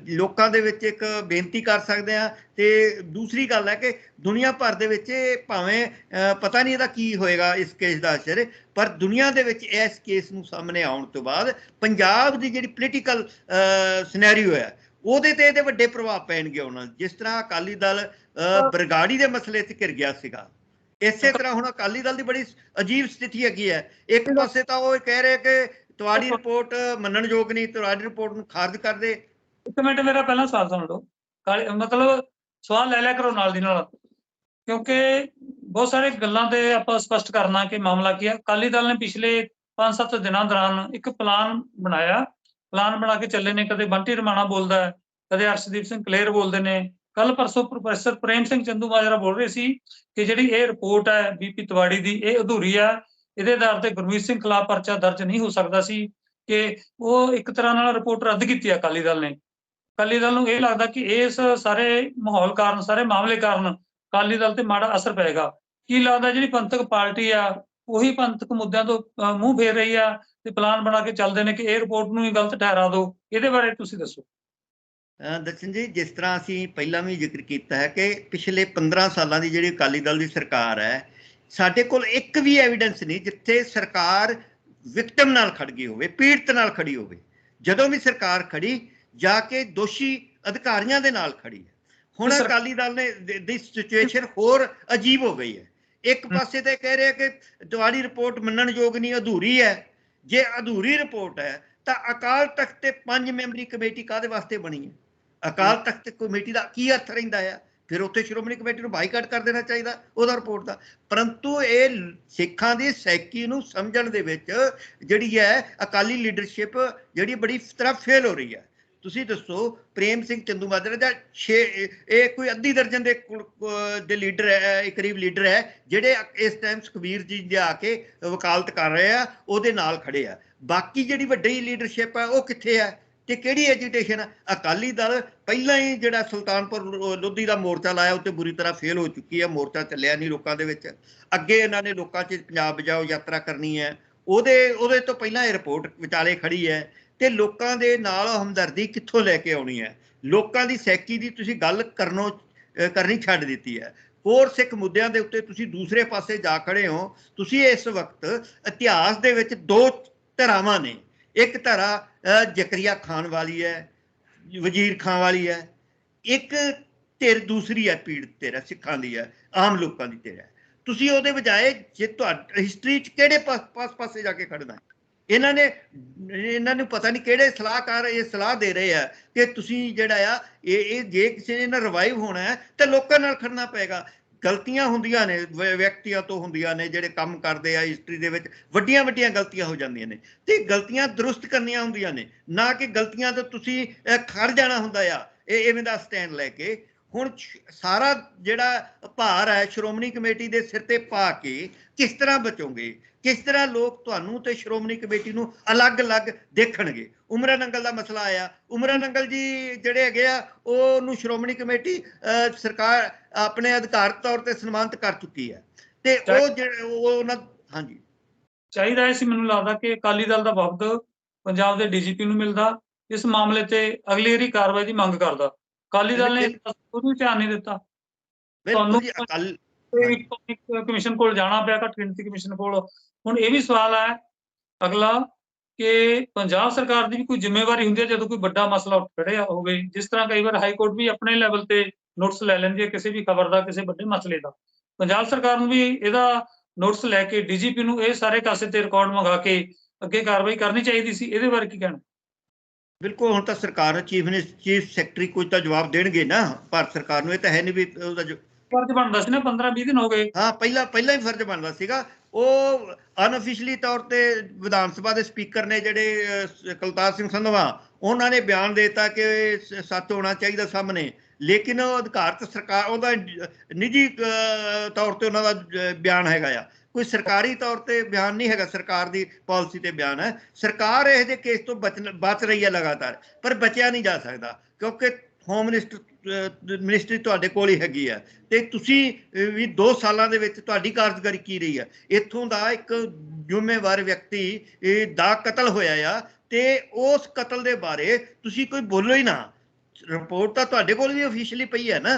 ਲੋਕਾਂ ਦੇ ਵਿੱਚ ਇੱਕ ਬੇਨਤੀ ਕਰ ਸਕਦੇ ਹਾਂ ਤੇ ਦੂਸਰੀ ਗੱਲ ਹੈ ਕਿ ਦੁਨੀਆ ਭਰ ਦੇ ਵਿੱਚ ਭਾਵੇਂ ਪਤਾ ਨਹੀਂ ਇਹਦਾ ਕੀ ਹੋਏਗਾ ਇਸ ਕੇਸ ਦਾ ਅਸਰ ਪਰ ਦੁਨੀਆ ਦੇ ਵਿੱਚ ਇਸ ਕੇਸ ਨੂੰ ਸਾਹਮਣੇ ਆਉਣ ਤੋਂ ਬਾਅਦ ਪੰਜਾਬ ਦੀ ਜਿਹੜੀ ਪੋਲੀਟੀਕਲ ਸਿਨੈਰੀਓ ਹੈ ਉਹਦੇ ਤੇ ਇਹਦੇ ਵੱਡੇ ਪ੍ਰਭਾਵ ਪੈਣਗੇ ਉਹਨਾਂ ਜਿਸ ਤਰ੍ਹਾਂ ਅਕਾਲੀ ਦਲ ਬਰਗਾੜੀ ਦੇ ਮਸਲੇ ਤੇ ਘਿਰ ਗਿਆ ਸੀਗਾ। ਇਸੇ ਤਰ੍ਹਾਂ ਹੁਣ ਅਕਾਲੀ ਦਲ ਦੀ ਬੜੀ ਅਜੀਬ ਸਥਿਤੀ ਹੈਗੀ ਹੈ। ਇੱਕ ਪਾਸੇ ਤਾਂ ਉਹ ਕਹਿ ਰਹੇ ਕਿ ਤੁਹਾਡੀ ਰਿਪੋਰਟ ਮੰਨਣਯੋਗ ਨਹੀਂ, ਤੁਹਾਡੀ ਰਿਪੋਰਟ ਨੂੰ ਖਾਰਜ ਕਰ ਦੇ। ਇੱਕ ਮਿੰਟ ਮੇਰਾ ਪਹਿਲਾ ਸਵਾਲ ਸੁਣ ਲਓ। ਮਤਲਬ ਸਵਾਲ ਲੈ ਲਿਆ ਕਰੋ ਨਾਲ ਦੀ ਨਾਲ। ਕਿਉਂਕਿ ਬਹੁਤ ਸਾਰੇ ਗੱਲਾਂ ਤੇ ਆਪਾਂ ਸਪਸ਼ਟ ਕਰਨਾ ਕਿ ਮਾਮਲਾ ਕੀ ਹੈ ਅਕਾਲੀ ਦਲ ਨੇ ਪਿਛਲੇ 5-7 ਦਿਨਾਂ ਦੌਰਾਨ ਇੱਕ ਪਲਾਨ ਬਣਾਇਆ। ਪਲਾਨ ਬਣਾ ਕੇ ਚੱਲੇ ਨੇ। ਕਦੇ ਬੰਟੀ ਰਮਾਣਾ ਬੋਲਦਾ ਹੈ, ਕਦੇ ਅਰਸ਼ਦੀਪ ਸਿੰਘ ਕਲੇਰ ਬੋਲਦੇ ਨੇ। ਕੱਲ ਪਰਸੋਂ ਪ੍ਰੋਫੈਸਰ ਪ੍ਰੇਮ ਸਿੰਘ ਚੰਦੂ ਮਾਜਰਾ ਬੋਲ ਰਹੇ ਸੀ ਕਿ ਜਿਹੜੀ ਇਹ ਰਿਪੋਰਟ ਹੈ ਬੀਪੀ ਤਿਵਾੜੀ ਦੀ, ਇਹ ਅਧੂਰੀ ਹੈ ਇਹਦੇ ਆਧਾਰ ਤੇ ਗੁਰਮੀਤ ਸਿੰਘ ਖਿਲਾਫ ਪਰਚਾ ਦਰਜ ਨਹੀਂ ਹੋ ਸਕਦਾ ਸੀ ਕਿ ਉਹ ਇੱਕ ਤਰ੍ਹਾਂ ਨਾਲ ਰਿਪੋਰਟ ਰੱਦ ਕੀਤੀ ਹੈ ਅਕਾਲੀ ਦਲ ਨੇ। ਅਕਾਲੀ ਦਲ ਨੂੰ ਇਹ ਲੱਗਦਾ ਕਿ ਇਸ ਸਾਰੇ ਮਾਹੌਲ ਕਾਰਨ, ਸਾਰੇ ਮਾਮਲੇ ਕਾਰਨ ਅਕਾਲੀ ਦਲ ਤੇ ਮਾੜਾ ਅਸਰ ਪਏਗਾ। ਕੀ ਲੱਗਦਾ ਜਿਹੜੀ ਪੰਥਕ ਪਾਰਟੀ ਆ, ਉਹੀ ਪੰਥਕ ਮੁੱਦਿਆਂ ਤੋਂ ਮੂੰਹ ਫੇਰ ਰਹੀ ਆ ਤੇ ਪਲਾਨ ਬਣਾ ਕੇ ਚੱਲਦੇ ਨੇ ਕਿ ਇਹ ਰਿਪੋਰਟ ਨੂੰ ਹੀ ਗਲਤ ਠਹਿਰਾ ਦਿਓ ਇਹਦੇ ਬਾਰੇ ਤੁਸੀਂ ਦੱਸੋ। ਦਰਸ਼ਨ ਜੀ, ਜਿਸ ਤਰ੍ਹਾਂ ਅਸੀਂ ਪਹਿਲਾਂ ਵੀ ਜ਼ਿਕਰ ਕੀਤਾ ਹੈ ਕਿ ਪਿਛਲੇ 15 ਸਾਲਾਂ ਦੀ ਜਿਹੜੀ ਅਕਾਲੀ ਦਲ ਦੀ ਸਰਕਾਰ ਹੈ ਸਾਡੇ ਕੋਲ ਇੱਕ ਵੀ ਐਵੀਡੈਂਸ ਨਹੀਂ ਜਿੱਥੇ ਸਰਕਾਰ ਵਿਕਟਮ ਨਾਲ ਖੜ ਗਈ ਹੋਵੇ ਪੀੜਤ ਨਾਲ ਖੜੀ ਹੋਵੇ। ਜਦੋਂ ਵੀ ਸਰਕਾਰ ਖੜੀ ਜਾ ਕੇ ਦੋਸ਼ੀ ਅਧਿਕਾਰੀਆਂ ਦੇ ਨਾਲ ਖੜੀ ਹੈ। ਹੁਣ ਅਕਾਲੀ ਦਲ ਨੇ ਦੀ- ਸਿਚੁਏਸ਼ਨ ਹੋਰ ਅਜੀਬ ਹੋ ਗਈ ਹੈ। ਇੱਕ। ਪਾਸੇ ਤੇ ਕਹਿ ਰਿਹਾ ਕਿ ਤੁਹਾਡੀ ਰਿਪੋਰਟ ਮੰਨਣਯੋਗ ਨਹੀਂ ਅਧੂਰੀ ਹੈ। ਜੇ ਅਧੂਰੀ ਰਿਪੋਰਟ ਹੈ ਤਾਂ ਅਕਾਲ ਤਖਤ ਤੇ ਪੰਜ ਮੈਂਬਰੀ ਕਮੇਟੀ ਕਾਦੇ ਵਾਸਤੇ ਬਣੀ ਹੈ? ਅਕਾਲ ਤਖਤ ਕਮੇਟੀ ਦਾ ਕੀ ਅਰਥ ਰਹਿੰਦਾ ਆ? ਫਿਰ ਉੱਥੇ ਸ਼੍ਰੋਮਣੀ ਕਮੇਟੀ ਨੂੰ ਬਾਈਕਾਟ ਕਰ ਦੇਣਾ ਚਾਹੀਦਾ ਉਹਦਾ ਰਿਪੋਰਟ ਦਾ। ਪਰੰਤੂ ਇਹ ਸਿੱਖਾਂ ਦੀ ਸੈਕੀ ਨੂੰ ਸਮਝਣ ਦੇ ਵਿੱਚ ਜਿਹੜੀ ਹੈ, ਅਕਾਲੀ ਲੀਡਰਸ਼ਿਪ ਜਿਹੜੀ ਬੜੀ ਤਰ੍ਹਾਂ ਫੇਲ ਹੋ ਰਹੀ ਹੈ। ਤੁਸੀਂ ਦੱਸੋ, ਪ੍ਰੇਮ ਸਿੰਘ ਚੰਦੂਮਾਜਰਾ ਦਾ 6 ਇਹ ਕੋਈ ਅੱਧੀ ਦਰਜਨ ਦੇ ਦੇ ਲੀਡਰ ਹੈ ਕਰੀਬ ਲੀਡਰ ਹੈ, ਜਿਹੜੇ ਇਸ ਟਾਈਮ ਸੁਖਬੀਰ ਜੀ ਦੇ ਆ ਕੇ ਵਕਾਲਤ ਕਰ ਰਹੇ ਆ, ਉਹਦੇ ਨਾਲ ਖੜੇ ਆ। ਬਾਕੀ ਜਿਹੜੀ ਵੱਡੀ ਲੀਡਰਸ਼ਿਪ ਹੈ ਉਹ ਕਿੱਥੇ ਹੈ ਤੇ ਕਿਹੜੀ ਐਜੀਟੇਸ਼ਨ ਹੈ ਅਕਾਲੀ ਦਲ ਪਹਿਲਾਂ ਹੀ ਜਿਹੜਾ ਸੁਲਤਾਨਪੁਰ ਲੋਧੀ ਦਾ ਮੋਰਚਾ ਲਾਇਆ ਉੱਤੇ ਬੁਰੀ ਤਰ੍ਹਾਂ ਫੇਲ ਹੋ ਚੁੱਕੀ ਹੈ ਮੋਰਚਾ ਚੱਲਿਆ ਨਹੀਂ ਲੋਕਾਂ ਦੇ ਵਿੱਚ। ਅੱਗੇ ਇਹਨਾਂ ਨੇ ਲੋਕਾਂ 'ਚ ਪੰਜਾਬ ਜਾਓ ਯਾਤਰਾ ਕਰਨੀ ਹੈ। ਉਹਦੇ ਉਹਦੇ ਤੋਂ ਪਹਿਲਾਂ ਇਹ ਰਿਪੋਰਟ ਵਿਚਾਲੇ ਖੜੀ ਹੈ ਤੇ ਲੋਕਾਂ ਦੇ ਨਾਲ ਹਮਦਰਦੀ ਕਿੱਥੋਂ ਲੈ ਕੇ ਆਉਣੀ ਹੈ? ਲੋਕਾਂ ਦੀ ਸੈਕੀ ਦੀ ਤੁਸੀਂ ਗੱਲ ਕਰਨੋਂ ਕਰਨੀ ਛੱਡ ਦਿੱਤੀ ਹੈ। ਹੋਰ ਸਿੱਖ ਮੁੱਦਿਆਂ ਦੇ ਉੱਤੇ ਤੁਸੀਂ ਦੂਸਰੇ ਪਾਸੇ ਜਾ ਖੜੇ ਹੋ। ਤੁਸੀਂ ਇਸ ਵਕਤ ਇਤਿਹਾਸ ਦੇ ਵਿੱਚ ਦੋ ਧਰਾਵਾਂ ਨੇ। ਇੱਕ ਧਰਾ ਜ਼ਕਰੀਆ ਖਾਨ ਵਾਲੀ ਹੈ, ਵਜ਼ੀਰ ਖਾਨ ਵਾਲੀ ਹੈ, ਇੱਕ ਧਿਰ ਦੂਸਰੀ ਹੈ, ਪੀੜਤ ਧਿਰ ਹੈ, ਸਿੱਖਾਂ ਦੀ ਹੈ, ਆਮ ਲੋਕਾਂ ਦੀ ਧਿਰ ਹੈ। ਤੁਸੀਂ ਉਹਦੇ ਬਜਾਏ ਜੇ ਤੁਹਾਡੀ ਹਿਸਟਰੀ 'ਚ ਕਿਹੜੇ ਪਾਸ ਪਾਸ, ਪਾਸੇ ਜਾ ਕੇ ਖੜਨਾ ਹੈ? ਇਹਨਾਂ ਨੇ, ਇਹਨਾਂ ਨੂੰ ਪਤਾ ਨਹੀਂ ਕਿਹੜੇ ਸਲਾਹਕਾਰ ਇਹ ਸਲਾਹ ਦੇ ਰਹੇ ਆ ਕਿ ਤੁਸੀਂ ਜਿਹੜਾ ਆ, ਇਹ ਇਹ ਜੇ ਕਿਸੇ ਨੇ ਨਾ ਰਿਵਾਈਵ ਹੋਣਾ ਹੈ, ਤੇ ਲੋਕਾਂ ਨਾਲ ਖੜਨਾ ਪਏਗਾ। ਗਲਤੀਆਂ ਹੁੰਦੀਆਂ ਨੇ, ਵਿ- ਵਿਅਕਤੀਆਂ ਤੋਂ ਹੁੰਦੀਆਂ ਨੇ, ਜਿਹੜੇ ਕੰਮ ਕਰਦੇ ਆ ਹਿਸਟਰੀ ਦੇ ਵਿੱਚ ਵੱਡੀਆਂ ਵੱਡੀਆਂ ਗਲਤੀਆਂ ਹੋ ਜਾਂਦੀਆਂ ਨੇ। ਤੇ ਗਲਤੀਆਂ ਦਰੁਸਤ ਕਰਨੀਆਂ ਹੁੰਦੀਆਂ ਨੇ, ਨਾ ਕਿ ਗਲਤੀਆਂ ਤੋਂ ਤੁਸੀਂ ਖੜ ਜਾਣਾ ਹੁੰਦਾ ਆ। ਇਹ ਇਵੇਂ ਦਾ ਸਟੈਂਡ ਲੈ ਕੇ ਹੁਣ ਸਾਰਾ ਜਿਹੜਾ ਭਾਰ ਹੈ ਸ਼੍ਰੋਮਣੀ ਕਮੇਟੀ ਦੇ ਸਿਰ ਤੇ ਪਾ ਕੇ ਕਿਸ ਤਰ੍ਹਾਂ ਬਚੋਗੇ? ਕਿਸ ਤਰ੍ਹਾਂ ਲੋਕ ਤੁਹਾਨੂੰ ਤੇ ਸ਼੍ਰੋਮਣੀ ਕਮੇਟੀ ਨੂੰ ਅਲੱਗ-ਅਲੱਗ ਦੇਖਣਗੇ? ਉਮਰਾ ਨੰਗਲ ਦਾ ਮਸਲਾ ਆਇਆ। ਉਮਰਾ ਨੰਗਲ ਜੀ ਜਿਹੜੇ ਹੈਗੇ ਆ ਉਹਨੂੰ ਸ਼੍ਰੋਮਣੀ ਕਮੇਟੀ ਸਰਕਾਰ ਆਪਣੇ ਅਧਿਕਾਰਤ ਤੌਰ ਤੇ ਸਨਮਾਨਿਤ ਕਰ ਚੁੱਕੀ ਹੈ। ਤੇ ਉਹ ਜਿਹੜੇ ਉਹ ਉਹਨਾਂ ਹਾਂਜੀ। ਚਾਹੀਦਾ ਸੀ ਮੈਨੂੰ ਲੱਗਦਾ ਕਿ ਅਕਾਲੀ ਦਲ ਦਾ ਵਫਦ ਪੰਜਾਬ ਦੇ ਡੀਜੀਪੀ ਨੂੰ ਮਿਲਦਾ ਇਸ ਮਾਮਲੇ ਤੇ ਅਗਲੀ ਵਾਰੀ ਕਾਰਵਾਈ ਦੀ ਮੰਗ ਕਰਦਾ। ਅਕਾਲੀ ਦਲ ਨੇ ਉਹਨੂੰ ਧਿਆਨ ਨਹੀਂ ਦਿੱਤਾ। ਜੀ ਅਕਾਲ ਕਮਿਸ਼ਨ ਕੋਲ ਜਾਣਾ ਪਿਆ ਘੱਟ ਗਿਣਤੀ ਕਮਿਸ਼ਨ ਕੋਲ। ਹੁਣ ਇਹ ਵੀ ਸਵਾਲ ਹੈ ਅਗਲਾ ਕਿ ਪੰਜਾਬ ਸਰਕਾਰ ਦੀ ਵੀ ਕੋਈ ਜ਼ਿੰਮੇਵਾਰੀ ਹੁੰਦੀ ਹੈ ਜਦੋਂ ਕੋਈ ਵੱਡਾ ਮਸਲਾ ਉੱਠ ਖੜਿਆ ਹੋਵੇ। ਜਿਸ ਤਰ੍ਹਾਂ ਕਈ ਵਾਰ ਹਾਈ ਕੋਰਟ ਵੀ ਆਪਣੇ ਲੈਵਲ ਤੇ ਨੋਟਿਸ ਲੈ ਲੈਂਦੀ ਹੈ ਕਿਸੇ ਵੀ ਖਬਰ ਦਾ ਕਿਸੇ ਵੱਡੇ ਮਸਲੇ ਦਾ। ਪੰਜਾਬ ਸਰਕਾਰ ਨੂੰ ਵੀ ਇਹਦਾ ਨੋਟਿਸ ਲੈ ਕੇ ਡੀਜੀਪੀ ਨੂੰ ਇਹ ਸਾਰੇ ਕਾਸੇ ਤੇ ਰਿਕਾਰਡ ਮੰਗਾ ਕੇ ਅੱਗੇ ਕਾਰਵਾਈ ਕਰਨੀ ਚਾਹੀਦੀ ਸੀ। ਇਹਦੇ ਬਾਰੇ ਕੀ ਕਹਿਣਾ? ਬਿਲਕੁਲ ਹੁਣ ਤਾਂ ਸਰਕਾਰ ਚੀਫ ਨੇ ਚੀਫ ਸੈਕਟਰੀ ਕੋਈ ਤਾਂ ਜਵਾਬ ਦੇਣਗੇ ਨਾ ਭਾਰਤ ਸਰਕਾਰ ਨੂੰ ਇਹ ਤਾਂ ਹੈ ਨਹੀਂ ਵੀ ਉਹਦਾ ਜੋ- ਫਰਜ਼ ਬਣਦਾ ਸੀ ਨਾ 15 20 ਦਿਨ ਹੋ ਗਏ। ਹਾਂ ਪਹਿਲਾਂ ਪਹਿਲਾਂ ਹੀ ਫਰਜ਼ ਬਣਦਾ ਸੀਗਾ। ਉਹ ਅਨਅਫੀਸ਼ੀਅਲੀ ਤੌਰ ਤੇ ਵਿਧਾਨ ਸਭਾ ਦੇ ਸਪੀਕਰ ਨੇ ਜਿਹੜੇ ਕੁਲਤਾਰ ਸਿੰਘ ਸੰਧਵਾ ਉਹਨਾਂ ਨੇ ਬਿਆਨ ਦਿੱਤਾ ਕਿ ਸੱਚ ਹੋਣਾ ਚਾਹੀਦਾ ਸਾਹਮਣੇ। ਲੇਕਿਨ ਉਹ ਅਧਿਕਾਰਤ ਸਰਕਾਰ ਉਹਦਾ ਨਿੱਜੀ ਤੌਰ ਤੇ ਉਹਨਾਂ ਦਾ ਬਿਆਨ ਹੈਗਾ ਆ। ਕੋਈ ਸਰਕਾਰੀ ਤੌਰ ਤੇ ਬਿਆਨ ਨਹੀਂ ਹੈਗਾ, ਸਰਕਾਰ ਦੀ ਪਾਲਿਸੀ ਤੇ ਬਿਆਨ ਹੈ। ਸਰਕਾਰ ਇਹ ਜਿਹੇ ਕੇਸ ਤੋਂ ਬਚ ਬਚ ਰਹੀ ਹੈ ਲਗਾਤਾਰ, ਪਰ ਬਚਿਆ ਨਹੀਂ ਜਾ ਸਕਦਾ, ਕਿਉਂਕਿ ਹੋਮ ਮਿਨਿਸਟਰ ਮਿਨਿਸਟਰੀ ਤੁਹਾਡੇ ਕੋਲ ਹੀ ਹੈਗੀ ਆ ਤੇ ਤੁਸੀਂ ਵੀ 2 ਸਾਲਾਂ ਦੇ ਵਿੱਚ ਤੁਹਾਡੀ ਕਾਰਜਕਾਰੀ ਕੀ ਰਹੀ ਹੈ? ਇੱਥੋਂ ਦਾ ਇੱਕ ਜ਼ਿੰਮੇਵਾਰ ਵਿਅਕਤੀ, ਇਹ ਦਾ ਕਤਲ ਹੋਇਆ ਆ, ਤੇ ਉਸ ਕਤਲ ਦੇ ਬਾਰੇ ਤੁਸੀਂ ਕੋਈ ਬੋਲੋ ਹੀ ਨਾ। ਰਿਪੋਰਟ ਤਾਂ ਤੁਹਾਡੇ ਕੋਲ ਵੀ ਅਫੀਸ਼ੀਅਲੀ ਪਈ ਹੈ ਨਾ।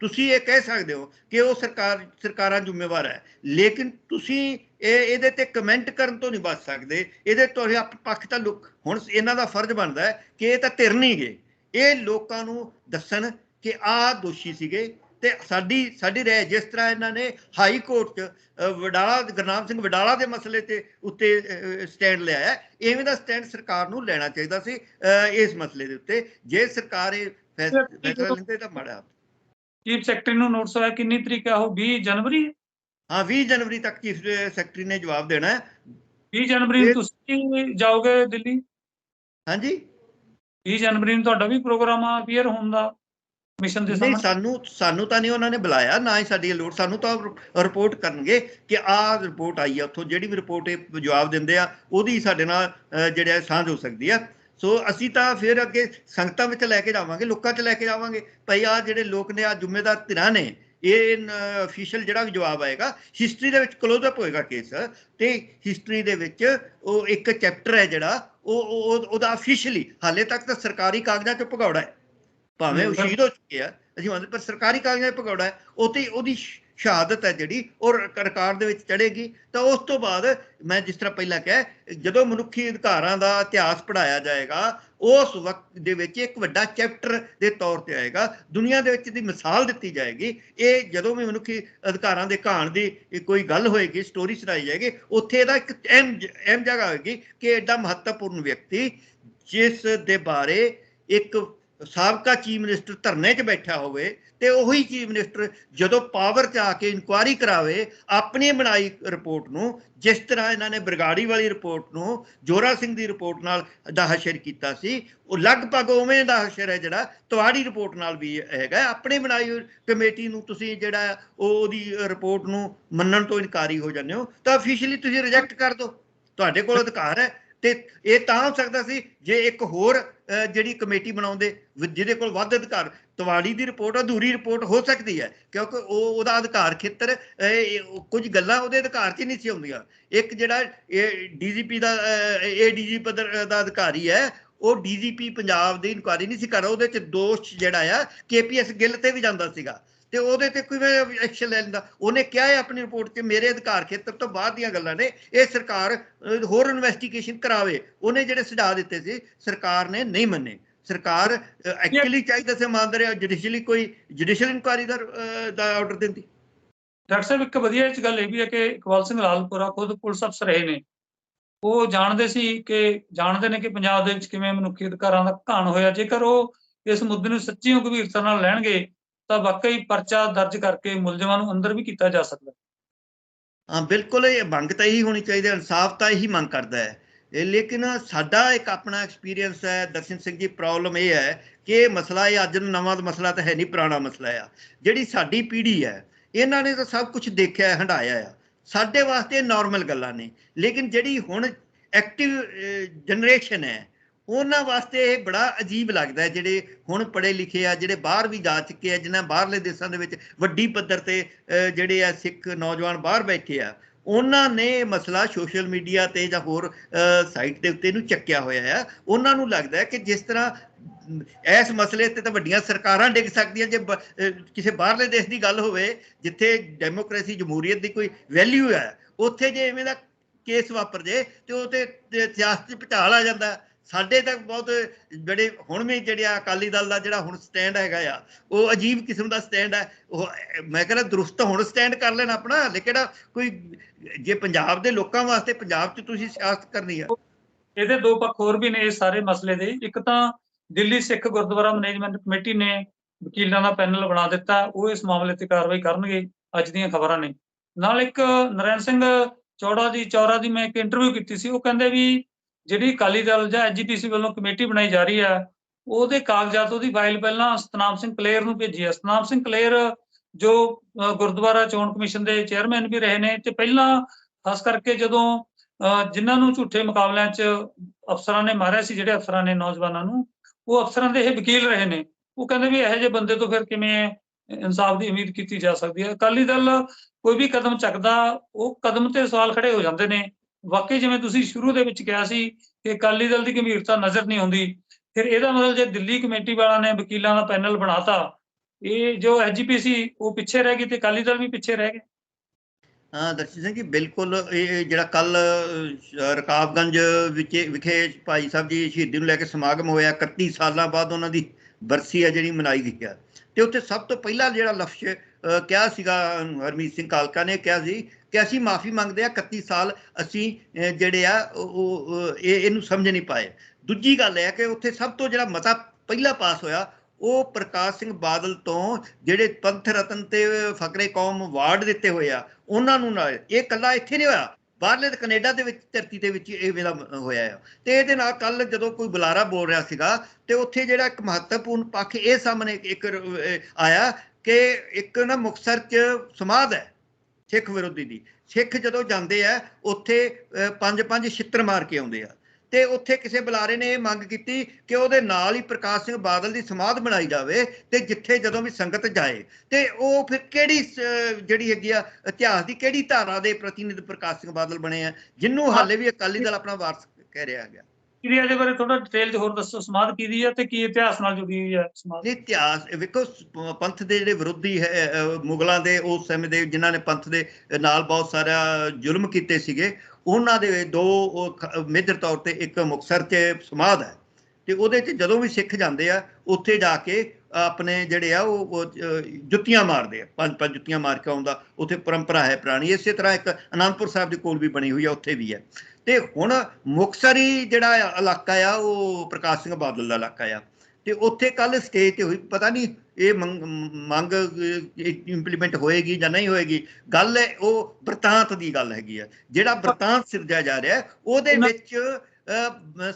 ਤੁਸੀਂ ਇਹ ਕਹਿ ਸਕਦੇ ਹੋ ਕਿ ਉਹ ਸਰਕਾਰ ਸਰਕਾਰਾਂ ਜ਼ਿੰਮੇਵਾਰ ਹੈ। ਲੇਕਿਨ ਤੁਸੀਂ ਇਹ ਇਹਦੇ ਤੇ ਕਮੈਂਟ ਕਰਨ ਤੋਂ ਨਹੀਂ ਬਚ ਸਕਦੇ। ਇਹਦੇ ਤੋਂ ਆਪ ਪੱਖ ਤਾਂ ਲੋਕ ਹੁਣ ਇਹਨਾਂ ਦਾ ਫਰਜ਼ ਬਣਦਾ ਹੈ ਕਿ ਇਹ ਤਾਂ ਧਿਰ ਨਹੀਂ ਗਏ। ਇਹ ਲੋਕਾਂ ਨੂੰ ਦੱਸਣ ਕਿ ਆਹ ਦੋਸ਼ੀ ਸੀਗੇ ਤੇ ਸਾਡੀ ਸਾਡੀ ਰਾਏ ਜਿਸ ਤਰ੍ਹਾਂ ਇਹਨਾਂ ਨੇ ਹਾਈ ਕੋਰਟ ਚ ਵਡਾਲਾ ਗੁਰਨਾਮ ਸਿੰਘ ਵਡਾਲਾ ਦੇ ਮਸਲੇ ਤੇ ਉੱਤੇ ਸਟੈਂਡ ਲਿਆ ਹੈ। ਇਵੇਂ ਦਾ ਸਟੈਂਡ ਸਰਕਾਰ ਨੂੰ ਲੈਣਾ ਚਾਹੀਦਾ ਸੀ ਇਸ ਮਸਲੇ ਦੇ ਉੱਤੇ। ਜੇ ਸਰਕਾਰ ਇਹ ਫੈਸ- ਫੈਸਲਾ ਲੈਂਦੇ ਤਾਂ ਮਾੜਾ। ਚੀਫ ਸੈਕਟਰੀ ਨੂੰ ਨੋਟਿਸ ਆਇਆ ਕਿੰਨੀ ਤਰੀਕ ਹੈ? ਉਹ 20 ਜਨਵਰੀ? ਹਾਂ 20 ਜਨਵਰੀ ਤੱਕ ਚੀਫ ਸੈਕਟਰੀ ਨੇ ਜਵਾਬ ਦੇਣਾ ਹੈ। 20 ਜਨਵਰੀ ਨੂੰ ਤੁਸੀਂ ਜਾਓਗੇ ਦਿੱਲੀ? ਹਾਂਜੀ। 20 ਜਨਵਰੀ ਨੂੰ ਤੁਹਾਡਾ ਵੀ ਪ੍ਰੋਗਰਾਮ ਆ ਅਪੀਅਰ ਹੋਣ ਦਾ ਕਮਿਸ਼ਨ ਦੇ ਸਾਹਮਣੇ? ਸਾਨੂੰ ਸਾਨੂੰ ਤਾਂ ਨਹੀਂ ਉਹਨਾਂ ਨੇ ਬੁਲਾਇਆ ਨਾ ਹੀ ਸਾਡੀ ਲੋੜ ਸਾਨੂੰ ਤਾਂ ਰਿਪੋਰਟ ਕਰਨਗੇ ਕਿ ਆਹ ਰਿਪੋਰਟ ਆਈ ਆ ਉੱਥੋਂ ਜਿਹੜੀ ਵੀ ਰਿਪੋਰਟ ਇਹ ਜਵਾਬ ਦਿੰਦੇ ਆ ਉਹਦੀ ਸਾਡੇ ਨਾਲ ਜਿਹੜਾ ਸਾਂਝ ਹੋ ਸਕਦੀ ਆ। ਸੋ ਅਸੀਂ ਤਾਂ ਫਿਰ ਅੱਗੇ ਸੰਗਤਾਂ ਵਿੱਚ ਲੈ ਕੇ ਜਾਵਾਂਗੇ ਲੋਕਾਂ 'ਚ ਲੈ ਕੇ ਜਾਵਾਂਗੇ। ਭਈ ਆ ਜਿਹੜੇ ਲੋਕ ਨੇ ਆ ਜ਼ਿੰਮੇਦਾਰ ਧਿਰਾਂ ਨੇ ਇਹ ਅਫੀਸ਼ੀਅਲ ਜਿਹੜਾ ਵੀ ਜਵਾਬ ਆਏਗਾ ਹਿਸਟਰੀ ਦੇ ਵਿੱਚ ਕਲੋਜ਼ ਅਪ ਹੋਏਗਾ ਕੇਸ ਤੇ ਹਿਸਟਰੀ ਦੇ ਵਿੱਚ ਉਹ ਇੱਕ ਚੈਪਟਰ ਹੈ ਜਿਹੜਾ ਉਹ ਉਹ- ਉਹ- ਉਹਦਾ ਅਫੀਸ਼ੀਅਲੀ ਹਾਲੇ ਤੱਕ ਤਾਂ ਸਰਕਾਰੀ ਕਾਗਜ਼ਾਂ 'ਚ ਭਗੌੜਾ ਹੈ। ਭਾਵੇਂ ਉਹ ਸ਼ਹੀਦ ਹੋ ਚੁੱਕੇ ਆ ਅਸੀਂ ਮੰਨਦੇ ਪਰ ਸਰਕਾਰੀ ਕਾਗਜ਼ਾਂ 'ਚ ਭਗੌੜਾ ਹੈ। ਉਹ ਤੇ ਉਹਦੀ ਸ਼ਹਾਦਤ ਹੈ ਜਿਹੜੀ, ਉਹ ਰ- ਰਿਕਾਰਡ ਦੇ ਵਿੱਚ ਚੜੇਗੀ ਤਾਂ ਉਸ ਤੋਂ ਬਾਅਦ ਮੈਂ ਜਿਸ ਤਰ੍ਹਾਂ ਪਹਿਲਾਂ ਕਿਹਾ, ਜਦੋਂ ਮਨੁੱਖੀ ਅਧਿਕਾਰਾਂ ਦਾ ਇਤਿਹਾਸ ਪੜਾਇਆ ਜਾਏਗਾ, ਉਸ ਵਕਤ ਦੇ ਵਿੱਚ ਇੱਕ ਵੱਡਾ ਚੈਪਟਰ ਦੇ ਤੌਰ ਤੇ ਆਏਗਾ। ਦੁਨੀਆ ਦੇ ਵਿੱਚ ਦੀ ਮਿਸਾਲ ਦਿੱਤੀ ਜਾਏਗੀ। ਇਹ ਜਦੋਂ ਵੀ ਮਨੁੱਖੀ ਅਧਿਕਾਰਾਂ ਦੇ ਕਹਾਣ ਦੀ ਕੋਈ ਗੱਲ ਹੋਏਗੀ ਸਟੋਰੀ ਸੁਣਾਈ ਜਾਏਗੀ, ਉੱਥੇ ਇਹਦਾ ਇੱਕ ਅਹਿਮ ਜ- ਅਹਿਮ ਜਗ੍ਹਾ ਹੋਏਗੀ ਕਿ ਐਡਾ ਮਹੱਤਵਪੂਰਨ ਵਿਅਕਤੀ ਜਿਸ ਦੇ ਬਾਰੇ ਇੱਕ ਸਾਬਕਾ ਚੀਫ ਮਿਨਿਸਟਰ ਧਰਨੇ 'ਚ ਬੈਠਾ ਹੋਵੇ ਤੇ ਉਹੀ ਚੀਫ ਮਿਨਿਸਟਰ ਜਦੋਂ ਪਾਵਰ 'ਚ ਆ ਕੇ ਇਨਕੁਆਇਰੀ ਕਰਾਵੇ, ਆਪਣੀ ਬਣਾਈ ਰਿਪੋਰਟ ਨੂੰ, ਜਿਸ ਤਰ੍ਹਾਂ ਇਹਨਾਂ ਨੇ ਬਰਗਾੜੀ ਵਾਲੀ ਰਿਪੋਰਟ ਨੂੰ, ਜੋਰਾ ਸਿੰਘ ਦੀ ਰਿਪੋਰਟ ਨਾਲ ਦਾ ਹਸ਼ਰ ਕੀਤਾ ਸੀ, ਉਹ ਲਗਭਗ ਉਵੇਂ ਦਾ ਹਸ਼ਰ ਹੈ ਜਿਹੜਾ, ਤੁਹਾਡੀ ਰਿਪੋਰਟ ਨਾਲ ਵੀ ਹੈਗਾ, ਆਪਣੀ ਬਣਾਈ ਕਮੇਟੀ ਨੂੰ ਤੁਸੀਂ ਜਿਹੜਾ ਉਹ ਉਹਦੀ ਰਿਪੋਰਟ ਨੂੰ ਮੰਨਣ ਤੋਂ ਇਨਕਾਰੀ ਹੋ ਜਾਂਦੇ ਹੋ, ਤਾਂ ਅਫੀਸ਼ੀਅਲੀ ਤੁਸੀਂ ਰਿਜੈਕਟ ਕਰ ਦਿਓ। ਤੁਹਾਡੇ ਕੋਲ ਅਧਿਕਾਰ ਹੈ ਤੇ ਇਹ ਤਾਂ ਹੋ ਸਕਦਾ ਸੀ ਜੇ ਇੱਕ ਹੋਰ ਜਿਹੜੀ ਕਮੇਟੀ ਬਣਾਉਂਦੇ ਜਿਹਦੇ ਕੋਲ ਵੱਧ ਅਧਿਕਾਰ ਤਵਾੜੀ ਦੀ ਰਿਪੋਰਟ, ਅਧੂਰੀ ਰਿਪੋਰਟ ਹੋ ਸਕਦੀ ਹੈ, ਕਿਉਂਕਿ ਉਹ, ਉਹਦਾ ਅਧਿਕਾਰ ਖੇਤਰ ਕੁਝ ਗੱਲਾਂ ਉਹਦੇ ਅਧਿਕਾਰ 'ਚ ਨਹੀਂ ਸੀ ਆਉਂਦੀਆਂ। ਇੱਕ ਜਿਹੜਾ ਇਹ ਡੀਜੀਪੀ ਦਾ ਇਹ ਡੀਜੀ ਪੱਧਰ ਦਾ ਅਧਿਕਾਰੀ ਹੈ, ਉਹ ਡੀਜੀਪੀ ਪੰਜਾਬ ਦੀ ਇਨਕੁਆਰੀ ਨਹੀਂ ਸੀ ਕਰ ਰਿਹਾ, ਉਹਦੇ 'ਚ ਦੋਸ਼ ਜਿਹੜਾ ਆ, ਕੇਪੀਐਸ ਗਿੱਲ ਤੇ ਵੀ ਜਾਂਦਾ ਸੀਗਾ। ਤੇ ਉਹਦੇ ਤੇ ਕੋਈ ਐਕਸ਼ਨ ਲੈ ਲੈਂਦਾ। ਉਹਨੇ ਕਿਹਾ ਹੈ ਆਪਣੀ ਰਿਪੋਰਟ 'ਚ ਮੇਰੇ ਅਧਿਕਾਰ ਖੇਤਰ ਤੋਂ ਬਾਅਦ ਦੀਆਂ ਗੱਲਾਂ ਨੇ ਇਹ ਸਰਕਾਰ ਹੋਰ ਇਨਵੈਸਟੀਗੇਸ਼ਨ ਕਰਾਵੇ। ਉਹਨੇ ਜਿਹੜੇ ਸੁਝਾਅ ਦਿੱਤੇ ਸੀ ਸਰਕਾਰ ਨੇ ਨਹੀਂ ਮੰਨੇ। ਸਰਕਾਰ ਐਕਚੁਅਲੀ ਚਾਹੀਦਾ ਸੀ ਮੰਨ ਰਿਹਾ ਜੁਡੀਸ਼ੀਅਲੀ ਕੋਈ ਜੁਡੀਸ਼ੀਅਲ ਇਨਕੁਆਰੀ ਦਾ ਅਹ, ਦਾ ਆਰਡਰ ਦਿੰਦੀ। ਡਾਕਟਰ ਸਾਹਿਬ ਇੱਕ ਵਧੀਆ ਇਹ ਗੱਲ ਇਹ ਵੀ ਹੈ ਕਿ ਇਕਬਾਲ ਸਿੰਘ ਲਾਲਪੁਰਾ ਖੁਦ ਪੁਲਿਸ ਅਫਸਰ ਰਹੇ ਨੇ। ਉਹ ਜਾਣਦੇ ਸੀ ਕਿ ਜਾਣਦੇ ਨੇ ਕਿ ਪੰਜਾਬ ਦੇ ਵਿੱਚ ਕਿਵੇਂ ਮਨੁੱਖੀ ਅਧਿਕਾਰਾਂ ਦਾ ਘਾਣ ਹੋਇਆ। ਜੇਕਰ ਉਹ ਇਸ ਮੁੱਦੇ ਨੂੰ ਸੱਚੀ ਗੰਭੀਰਤਾ ਨਾਲ ਲੈਣਗੇ ਤਾਂ ਵਾਕਈ ਪਰਚਾ ਦਰਜ ਕਰਕੇ ਮੁਲਜ਼ਮਾਂ ਨੂੰ ਅੰਦਰ ਵੀ ਕੀਤਾ ਜਾ ਸਕਦਾ ਹਾਂ। ਬਿਲਕੁਲ ਇਹ ਮੰਗ ਤਾਂ ਇਹੀ ਹੋਣੀ ਚਾਹੀਦੀ ਹੈ ਇਨਸਾਫ ਤਾਂ ਇਹੀ ਮੰਗ ਕਰਦਾ ਹੈ। ਇਹ ਲੇਕਿਨ ਸਾਡਾ ਇੱਕ ਆਪਣਾ ਐਕਸਪੀਰੀਅੰਸ ਹੈ ਦਰਸ਼ਨ ਸਿੰਘ ਜੀ ਪ੍ਰੋਬਲਮ ਇਹ ਹੈ ਕਿ ਇਹ ਮਸਲਾ ਇਹ ਅੱਜ ਨੂੰ ਨਵਾਂ ਮਸਲਾ ਤਾਂ ਹੈ ਨਹੀਂ ਪੁਰਾਣਾ ਮਸਲਾ ਆ। ਜਿਹੜੀ ਸਾਡੀ ਪੀੜ੍ਹੀ ਹੈ ਇਹਨਾਂ ਨੇ ਤਾਂ ਸਭ ਕੁਝ ਦੇਖਿਆ ਹੈ, ਹੰਢਾਇਆ ਆ। ਸਾਡੇ ਵਾਸਤੇ ਨਾਰਮਲ ਗੱਲਾਂ ਨੇ। ਲੇਕਿਨ ਜਿਹੜੀ ਹੁਣ ਐਕਟਿਵ ਜਨਰੇਸ਼ਨ ਹੈ ਉਹਨਾਂ ਵਾਸਤੇ ਇਹ ਬੜਾ ਅਜੀਬ ਲੱਗਦਾ ਹੈ, ਜਿਹੜੇ ਹੁਣ ਪੜ੍ਹੇ ਲਿਖੇ ਆ, ਜਿਹੜੇ ਬਾਹਰ ਵੀ ਜਾ ਚੁੱਕੇ ਆ, ਜਿਨ੍ਹਾਂ ਬਾਹਰਲੇ ਦੇਸ਼ਾਂ ਦੇ ਵਿੱਚ ਵੱਡੀ ਪੱਧਰ ਤੇ ਜਿਹੜੇ ਆ ਸਿੱਖ ਨੌਜਵਾਨ ਬਾਹਰ ਬੈਠੇ ਆ, ਉਹਨਾਂ ਨੇ ਇਹ ਮਸਲਾ ਸੋਸ਼ਲ ਮੀਡੀਆ ਤੇ ਜਾਂ ਹੋਰ ਸਾਈਟ ਦੇ ਉੱਤੇ ਨੂੰ ਚੱਕਿਆ ਹੋਇਆ ਆ। ਉਹਨਾਂ ਨੂੰ ਲੱਗਦਾ ਹੈ ਕਿ ਜਿਸ ਤਰ੍ਹਾਂ ਇਸ ਮਸਲੇ ਤੇ ਤਾਂ ਵੱਡੀਆਂ ਸਰਕਾਰਾਂ ਡਿੱਗ ਸਕਦੀਆਂ, ਜੇ ਬ- ਕਿਸੇ ਬਾਹਰਲੇ ਦੇਸ਼ ਦੀ ਗੱਲ ਹੋਵੇ, ਜਿੱਥੇ ਡੈਮੋਕ੍ਰੇਸੀ ਜਮਹੂਰੀਅਤ ਦੀ ਕੋਈ ਵੈਲਿਊ ਹੈ ਉੱਥੇ ਜੇ ਐਵੇਂ ਦਾ ਕੇਸ ਵਾਪਰ ਜੇ, ਤੇ ਉਹ ਤੇ ਸਿਆਸਤ 'ਚ ਭੁਚਾਲ ਆ ਜਾਂਦਾ। ਸਾਡੇ ਤੱਕ ਬਹੁਤ ਜਿਹੜੇ ਹੁਣ ਵੀ ਜਿਹੜੇ ਆ ਅਕਾਲੀ ਦਲ ਦਾ ਜਿਹੜਾ ਹੁਣ ਸਟੈਂਡ ਹੈਗਾ ਆ, ਉਹ ਅਜੀਬ ਕਿਸਮ ਦਾ ਸਟੈਂਡ ਹੈ ਉਹ, ਮੈਂ ਕਹਿੰਦਾ ਦਰੁਸਤ ਹੁਣ ਸਟੈਂਡ ਕਰ ਲੈਣ ਆਪਣਾ ਲੇਕਿਨ ਕੋਈ, ਜੇ ਪੰਜਾਬ ਦੇ ਲੋਕਾਂ ਵਾਸਤੇ ਪੰਜਾਬ 'ਚ ਤੁਸੀਂ ਸਿਆਸਤ ਕਰਨੀ ਆ। ਇਹਦੇ ਦੋ ਪੱਖ ਹੋਰ ਵੀ ਨੇ ਇਹ ਸਾਰੇ ਮਸਲੇ ਦੇ। ਇੱਕ ਤਾਂ ਦਿੱਲੀ ਸਿੱਖ ਗੁਰਦੁਆਰਾ ਮੈਨੇਜਮੈਂਟ ਕਮੇਟੀ ਨੇ ਵਕੀਲਾਂ ਦਾ ਪੈਨਲ ਬਣਾ ਦਿੱਤਾ, ਉਹ ਇਸ ਮਾਮਲੇ ਤੇ ਕਾਰਵਾਈ ਕਰਨਗੇ, ਅੱਜ ਦੀਆਂ ਖਬਰਾਂ ਨੇ। ਨਾਲ ਇੱਕ ਨਰੈਣ ਸਿੰਘ ਚੌੜਾ ਜੀ, ਚੌਰਾ ਦੀ ਮੈਂ ਇੱਕ ਇੰਟਰਵਿਊ ਕੀਤੀ ਸੀ, ਉਹ ਕਹਿੰਦੇ ਵੀ ਜਿਹੜੀ ਅਕਾਲੀ ਦਲ ਜਾਂ ਐਜੀਪੀਸੀ ਵੱਲੋਂ ਕਮੇਟੀ ਬਣਾਈ ਜਾ ਰਹੀ ਹੈ ਉਹਦੇ ਕਾਗਜ਼ਾਤ ਉਹਦੀ ਫਾਈਲ ਪਹਿਲਾਂ ਸਤਨਾਮ ਸਿੰਘ ਕਲੇਰ ਨੂੰ ਭੇਜੀ ਹੈ ਸਤਨਾਮ ਸਿੰਘ ਕਲੇਰ ਜੋ ਗੁਰਦੁਆਰਾ ਚੋਣ ਕਮਿਸ਼ਨ ਦੇ ਚੇਅਰਮੈਨ ਵੀ ਰਹੇ ਨੇ ਤੇ ਪਹਿਲਾਂ ਖਾਸ ਕਰਕੇ ਜਦੋਂ ਅ, ਜਿਨ੍ਹਾਂ ਨੂੰ ਝੂਠੇ ਮੁਕਾਬਲਿਆਂ 'ਚ ਅਫਸਰਾਂ ਨੇ ਮਾਰਿਆ ਸੀ ਜਿਹੜੇ ਅਫਸਰਾਂ ਨੇ ਨੌਜਵਾਨਾਂ ਨੂੰ ਉਹ ਅਫਸਰਾਂ ਦੇ ਇਹ ਵਕੀਲ ਰਹੇ ਨੇ। ਉਹ ਕਹਿੰਦੇ ਵੀ ਇਹੋ ਜਿਹੇ ਬੰਦੇ ਤੋਂ ਫਿਰ ਕਿਵੇਂ ਇਨਸਾਫ ਦੀ ਉਮੀਦ ਕੀਤੀ ਜਾ ਸਕਦੀ ਹੈ? ਅਕਾਲੀ ਦਲ ਕੋਈ ਵੀ ਕਦਮ ਚੱਕਦਾ ਉਹ ਕਦਮ ਤੇ ਸਵਾਲ ਖੜੇ ਹੋ ਜਾਂਦੇ ਨੇ। ਵਾਕਈ ਜਿਵੇਂ ਤੁਸੀਂ ਸ਼ੁਰੂ ਦੇ ਵਿੱਚ ਕਿਹਾ ਸੀ ਕਿ ਅਕਾਲੀ ਦਲ ਦੀ ਗੰਭੀਰਤਾ ਨਜ਼ਰ ਨਹੀਂ ਆਉਂਦੀ, ਫਿਰ ਇਹਦਾ ਮਤਲਬ ਜੇ ਦਿੱਲੀ ਕਮੇਟੀ ਵਾਲਿਆਂ ਨੇ ਵਕੀਲਾਂ ਦਾ ਪੈਨਲ ਬਣਾਤਾ, ਇਹ ਜੋ ਐਜੀਪੀਸੀ ਉਹ ਪਿੱਛੇ ਰਹਿ ਗਈ ਤੇ ਅਕਾਲੀ ਦਲ ਵੀ ਪਿੱਛੇ ਰਹਿ ਗਏ? ਹਾਂ ਦਰਸ਼ਨ ਸਿੰਘ ਜੀ, ਬਿਲਕੁਲ ਇਹ ਜਿਹੜਾ ਕੱਲ ਰਕਾਬਗੰਜ ਵਿੱਚ ਵਿਖੇ ਭਾਈ ਸਾਹਿਬ ਜੀ ਸ਼ਹੀਦੀ ਨੂੰ ਲੈ ਕੇ ਸਮਾਗਮ ਹੋਇਆ 31 ਸਾਲਾਂ ਬਾਅਦ ਉਹਨਾਂ ਦੀ ਬਰਸੀ ਆ ਜਿਹੜੀ ਮਨਾਈ ਗਈ ਆ। ਤੇ ਉੱਥੇ ਸਭ ਤੋਂ ਪਹਿਲਾਂ ਜਿਹੜਾ ਲਫ਼ਜ਼ ਕਿਹਾ ਸੀਗਾ ਹਰਮੀਤ ਸਿੰਘ ਕਾਲਕਾ ਨੇ ਕਿਹਾ ਸੀ ਕਿ ਅਸੀਂ ਮਾਫੀ ਮੰਗਦੇ ਆ 31 ਸਾਲ ਅਸੀਂ ਜਿਹੜੇ ਆ, ਉਹ- ਇਹ, ਇਹਨੂੰ ਸਮਝ ਨਹੀਂ ਪਾਏ। ਦੂਜੀ ਗੱਲ ਇਹ ਹੈ ਕਿ ਉੱਥੇ ਸਭ ਤੋਂ ਜਿਹੜਾ ਮਤਾ ਪਹਿਲਾ ਪਾਸ ਹੋਇਆ, ਉਹ ਪ੍ਰਕਾਸ਼ ਸਿੰਘ ਬਾਦਲ ਤੋਂ ਜਿਹੜੇ ਪੰਥ ਰਤਨ ਤੇ ਫਕਰੇ ਕੌਮ ਅਵਾਰਡ ਦਿੱਤੇ ਹੋਏ ਆ, ਉਹਨਾਂ ਨੂੰ ਨਾਲ। ਇਹ ਕੱਲਾ ਇੱਥੇ ਨਹੀਂ ਹੋਇਆ। ਬਾਹਰਲੇ ਤੇ ਕੈਨੇਡਾ ਦੇ ਵਿੱਚ, ਧਰਤੀ ਦੇ ਵਿੱਚ ਇਹ ਵੇਲਾ ਹੋਇਆ ਹੈ ਤੇ ਇਹਦੇ ਨਾਲ ਕੱਲ ਜਦੋਂ ਕੋਈ ਬੁਲਾਰਾ ਬੋਲ ਰਿਹਾ ਸੀਗਾ, ਤੇ ਉੱਥੇ ਜਿਹੜਾ ਇੱਕ ਮਹੱਤਵਪੂਰਨ ਪੱਖ ਇਹ ਸਾਹਮਣੇ ਇੱਕ ਆਇਆ ਕਿ ਇੱਕ ਨਾ ਮੁਕਤਸਰ ਚ ਸਮਾਧ ਹੈ ਸਿੱਖ ਵਿਰੋਧੀ ਦੀ। ਸਿੱਖ ਜਦੋਂ ਜਾਂਦੇ ਆ, ਉੱਥੇ ਪੰਜ ਪੰਜ ਛਿੱਤਰ ਮਾਰ ਕੇ ਆਉਂਦੇ ਆ। ਤੇ ਉੱਥੇ ਕਿਸੇ ਬੁਲਾਰੇ ਨੇ ਇਹ ਮੰਗ ਕੀਤੀ ਕਿ ਉਹਦੇ ਨਾਲ ਹੀ ਪ੍ਰਕਾਸ਼ ਸਿੰਘ ਬਾਦਲ ਦੀ ਸਮਾਧ ਬਣਾਈ ਜਾਵੇ ਤੇ ਜਿੱਥੇ ਜਦੋਂ ਵੀ ਸੰਗਤ ਜਾਏ। ਤੇ ਉਹ ਫਿਰ ਕਿਹੜੀ ਜਿਹੜੀ ਹੈਗੀ ਆ, ਇਤਿਹਾਸ ਦੀ ਕਿਹੜੀ ਧਾਰਾ ਦੇ ਪ੍ਰਤੀਨਿਧ ਪ੍ਰਕਾਸ਼ ਸਿੰਘ ਬਾਦਲ ਬਣੇ ਆ, ਜਿੰਨੂੰ ਹਾਲੇ ਵੀ ਅਕਾਲੀ ਦਲ ਆਪਣਾ ਵਾਰਸ ਕਹਿ ਰਿਹਾ ਹੈਗਾ। ਕਿਹਦੀ ਇਹਦੇ ਬਾਰੇ ਥੋੜਾ ਡਿਟੇਲ ਚ ਹੋਰ ਦੱਸੋ, ਸਮਾਧ ਕਿਹਦੀ ਹੈ ਤੇ ਕੀ ਇਤਿਹਾਸ ਨਾਲ ਜੁੜੀ ਹੋਈ ਹੈ ਸਮਾਧ? ਇਹ ਇਤਿਹਾਸ ਵੇਖੋ ਪੰਥ ਦੇ ਜਿਹੜੇ ਵਿਰੋਧੀ ਹੈ ਮੁਗਲਾਂ ਦੇ ਉਸ ਸਮੇਂ ਦੇ ਜਿਨ੍ਹਾਂ ਨੇ ਪੰਥ ਦੇ ਨਾਲ ਬਹੁਤ ਸਾਰਾ ਜ਼ੁਲਮ ਕੀਤੇ ਸੀਗੇ, ਉਹਨਾਂ ਦੇ ਦੋ ਮੇਜਰ ਤੌਰ ਤੇ ਇੱਕ ਮੁਕਤਸਰ 'ਚ ਸਮਾਧ ਹੈ। ਤੇ ਉਹਦੇ 'ਚ ਜਦੋਂ ਵੀ ਸਿੱਖ ਜਾਂਦੇ ਆ, ਉੱਥੇ ਜਾ ਕੇ ਆਪਣੇ ਜਿਹੜੇ ਆ, ਉਹ ਜੁੱਤੀਆਂ ਮਾਰਦੇ ਆ। ਪੰਜ ਪੰਜ ਜੁੱਤੀਆਂ ਮਾਰ ਕੇ ਆਉਂਦਾ, ਉੱਥੇ ਪਰੰਪਰਾ ਹੈ ਪੁਰਾਣੀ। ਇਸੇ ਤਰ੍ਹਾਂ ਇੱਕ ਅਨੰਦਪੁਰ ਸਾਹਿਬ ਦੇ ਕੋਲ ਵੀ ਬਣੀ ਹੋਈ ਆ, ਉੱਥੇ ਵੀ ਹੈ। ਤੇ ਹੁਣ ਮੁਕਤਸਰੀ ਜਿਹੜਾ ਆ ਇਲਾਕਾ ਆ ਉਹ ਪ੍ਰਕਾਸ਼ ਸਿੰਘ ਬਾਦਲ ਦਾ ਇਲਾਕਾ ਆ। ਤੇ ਉੱਥੇ ਕੱਲ ਸਟੇਜ ਤੇ ਹੋਈ ਪਤਾ ਨਹੀਂ ਇਹ ਮੰਗ ਇੰਪਲੀਮੈਂਟ ਹੋਏਗੀ ਜਾਂ ਨਹੀਂ ਹੋਏਗੀ। ਗੱਲ ਹੈ ਉਹ ਬਰਤਾਂਤ ਦੀ ਗੱਲ ਹੈਗੀ ਹੈ ਜਿਹੜਾ ਬਰਤਾਂਤ ਸਿਰਜਿਆ ਜਾ ਰਿਹਾ ਉਹਦੇ ਵਿੱਚ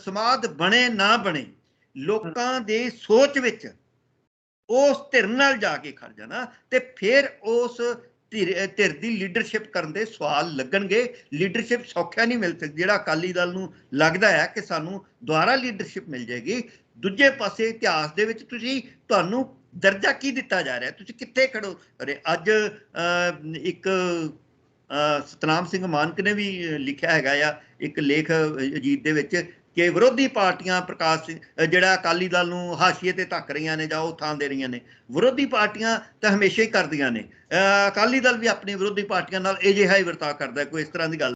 ਸਮਾਧ ਬਣੇ ਨਾ ਬਣੇ ਲੋਕਾਂ ਦੇ ਸੋਚ ਵਿੱਚ ਉਸ ਧਿਰ ਨਾਲ ਜਾ ਕੇ ਖੜ ਜਾਣਾ ਤੇ ਫਿਰ ਉਸ ਧਿਰ ਧਿਰ ਦੀ ਲੀਡਰਸ਼ਿਪ ਕਰਨ ਦੇ ਸਵਾਲ ਲੱਗਣਗੇ। ਲੀਡਰਸ਼ਿਪ ਸੌਖਿਆ ਨਹੀਂ ਮਿਲ ਸਕਦੀ ਜਿਹੜਾ ਅਕਾਲੀ ਦਲ ਨੂੰ ਲੱਗਦਾ ਹੈ ਕਿ ਸਾਨੂੰ ਦੁਬਾਰਾ ਲੀਡਰਸ਼ਿਪ ਮਿਲ ਜਾਏਗੀ। ਦੂਜੇ ਪਾਸੇ ਇਤਿਹਾਸ ਦੇ ਵਿੱਚ ਤੁਸੀਂ, ਤੁਹਾਨੂੰ ਦਰਜਾ ਕੀ ਦਿੱਤਾ ਜਾ ਰਿਹਾ? ਤੁਸੀਂ ਕਿੱਥੇ ਖੜੋ ਅਰੇ ਅੱਜ ਇੱਕ ਸਤਨਾਮ ਸਿੰਘ ਮਾਨਕ ਨੇ ਵੀ ਲਿਖਿਆ ਹੈਗਾ ਆ, ਇੱਕ ਲੇਖ ਅਜੀਤ ਦੇ ਵਿੱਚ ਕਿ ਵਿਰੋਧੀ ਪਾਰਟੀਆਂ ਪ੍ਰਕਾਸ਼ ਜਿਹੜਾ ਅਕਾਲੀ ਦਲ ਨੂੰ ਹਾਸ਼ੀਏ ਤੇ ਧੱਕ ਰਹੀਆਂ ਨੇ ਜਾਂ ਉਹ ਥਾਂ ਦੇ ਰਹੀਆਂ ਨੇ, ਵਿਰੋਧੀ ਪਾਰਟੀਆਂ ਤਾਂ ਹਮੇਸ਼ਾ ਹੀ ਕਰਦੀਆਂ ਨੇ। ਅਕਾਲੀ ਦਲ ਵੀ ਆਪਣੀ ਵਿਰੋਧੀ ਪਾਰਟੀਆਂ ਨਾਲ ਅਜਿਹਾ ਹੀ ਵਰਤਾਅ ਕਰਦਾ ਕੋਈ ਇਸ ਤਰ੍ਹਾਂ ਦੀ ਗੱਲ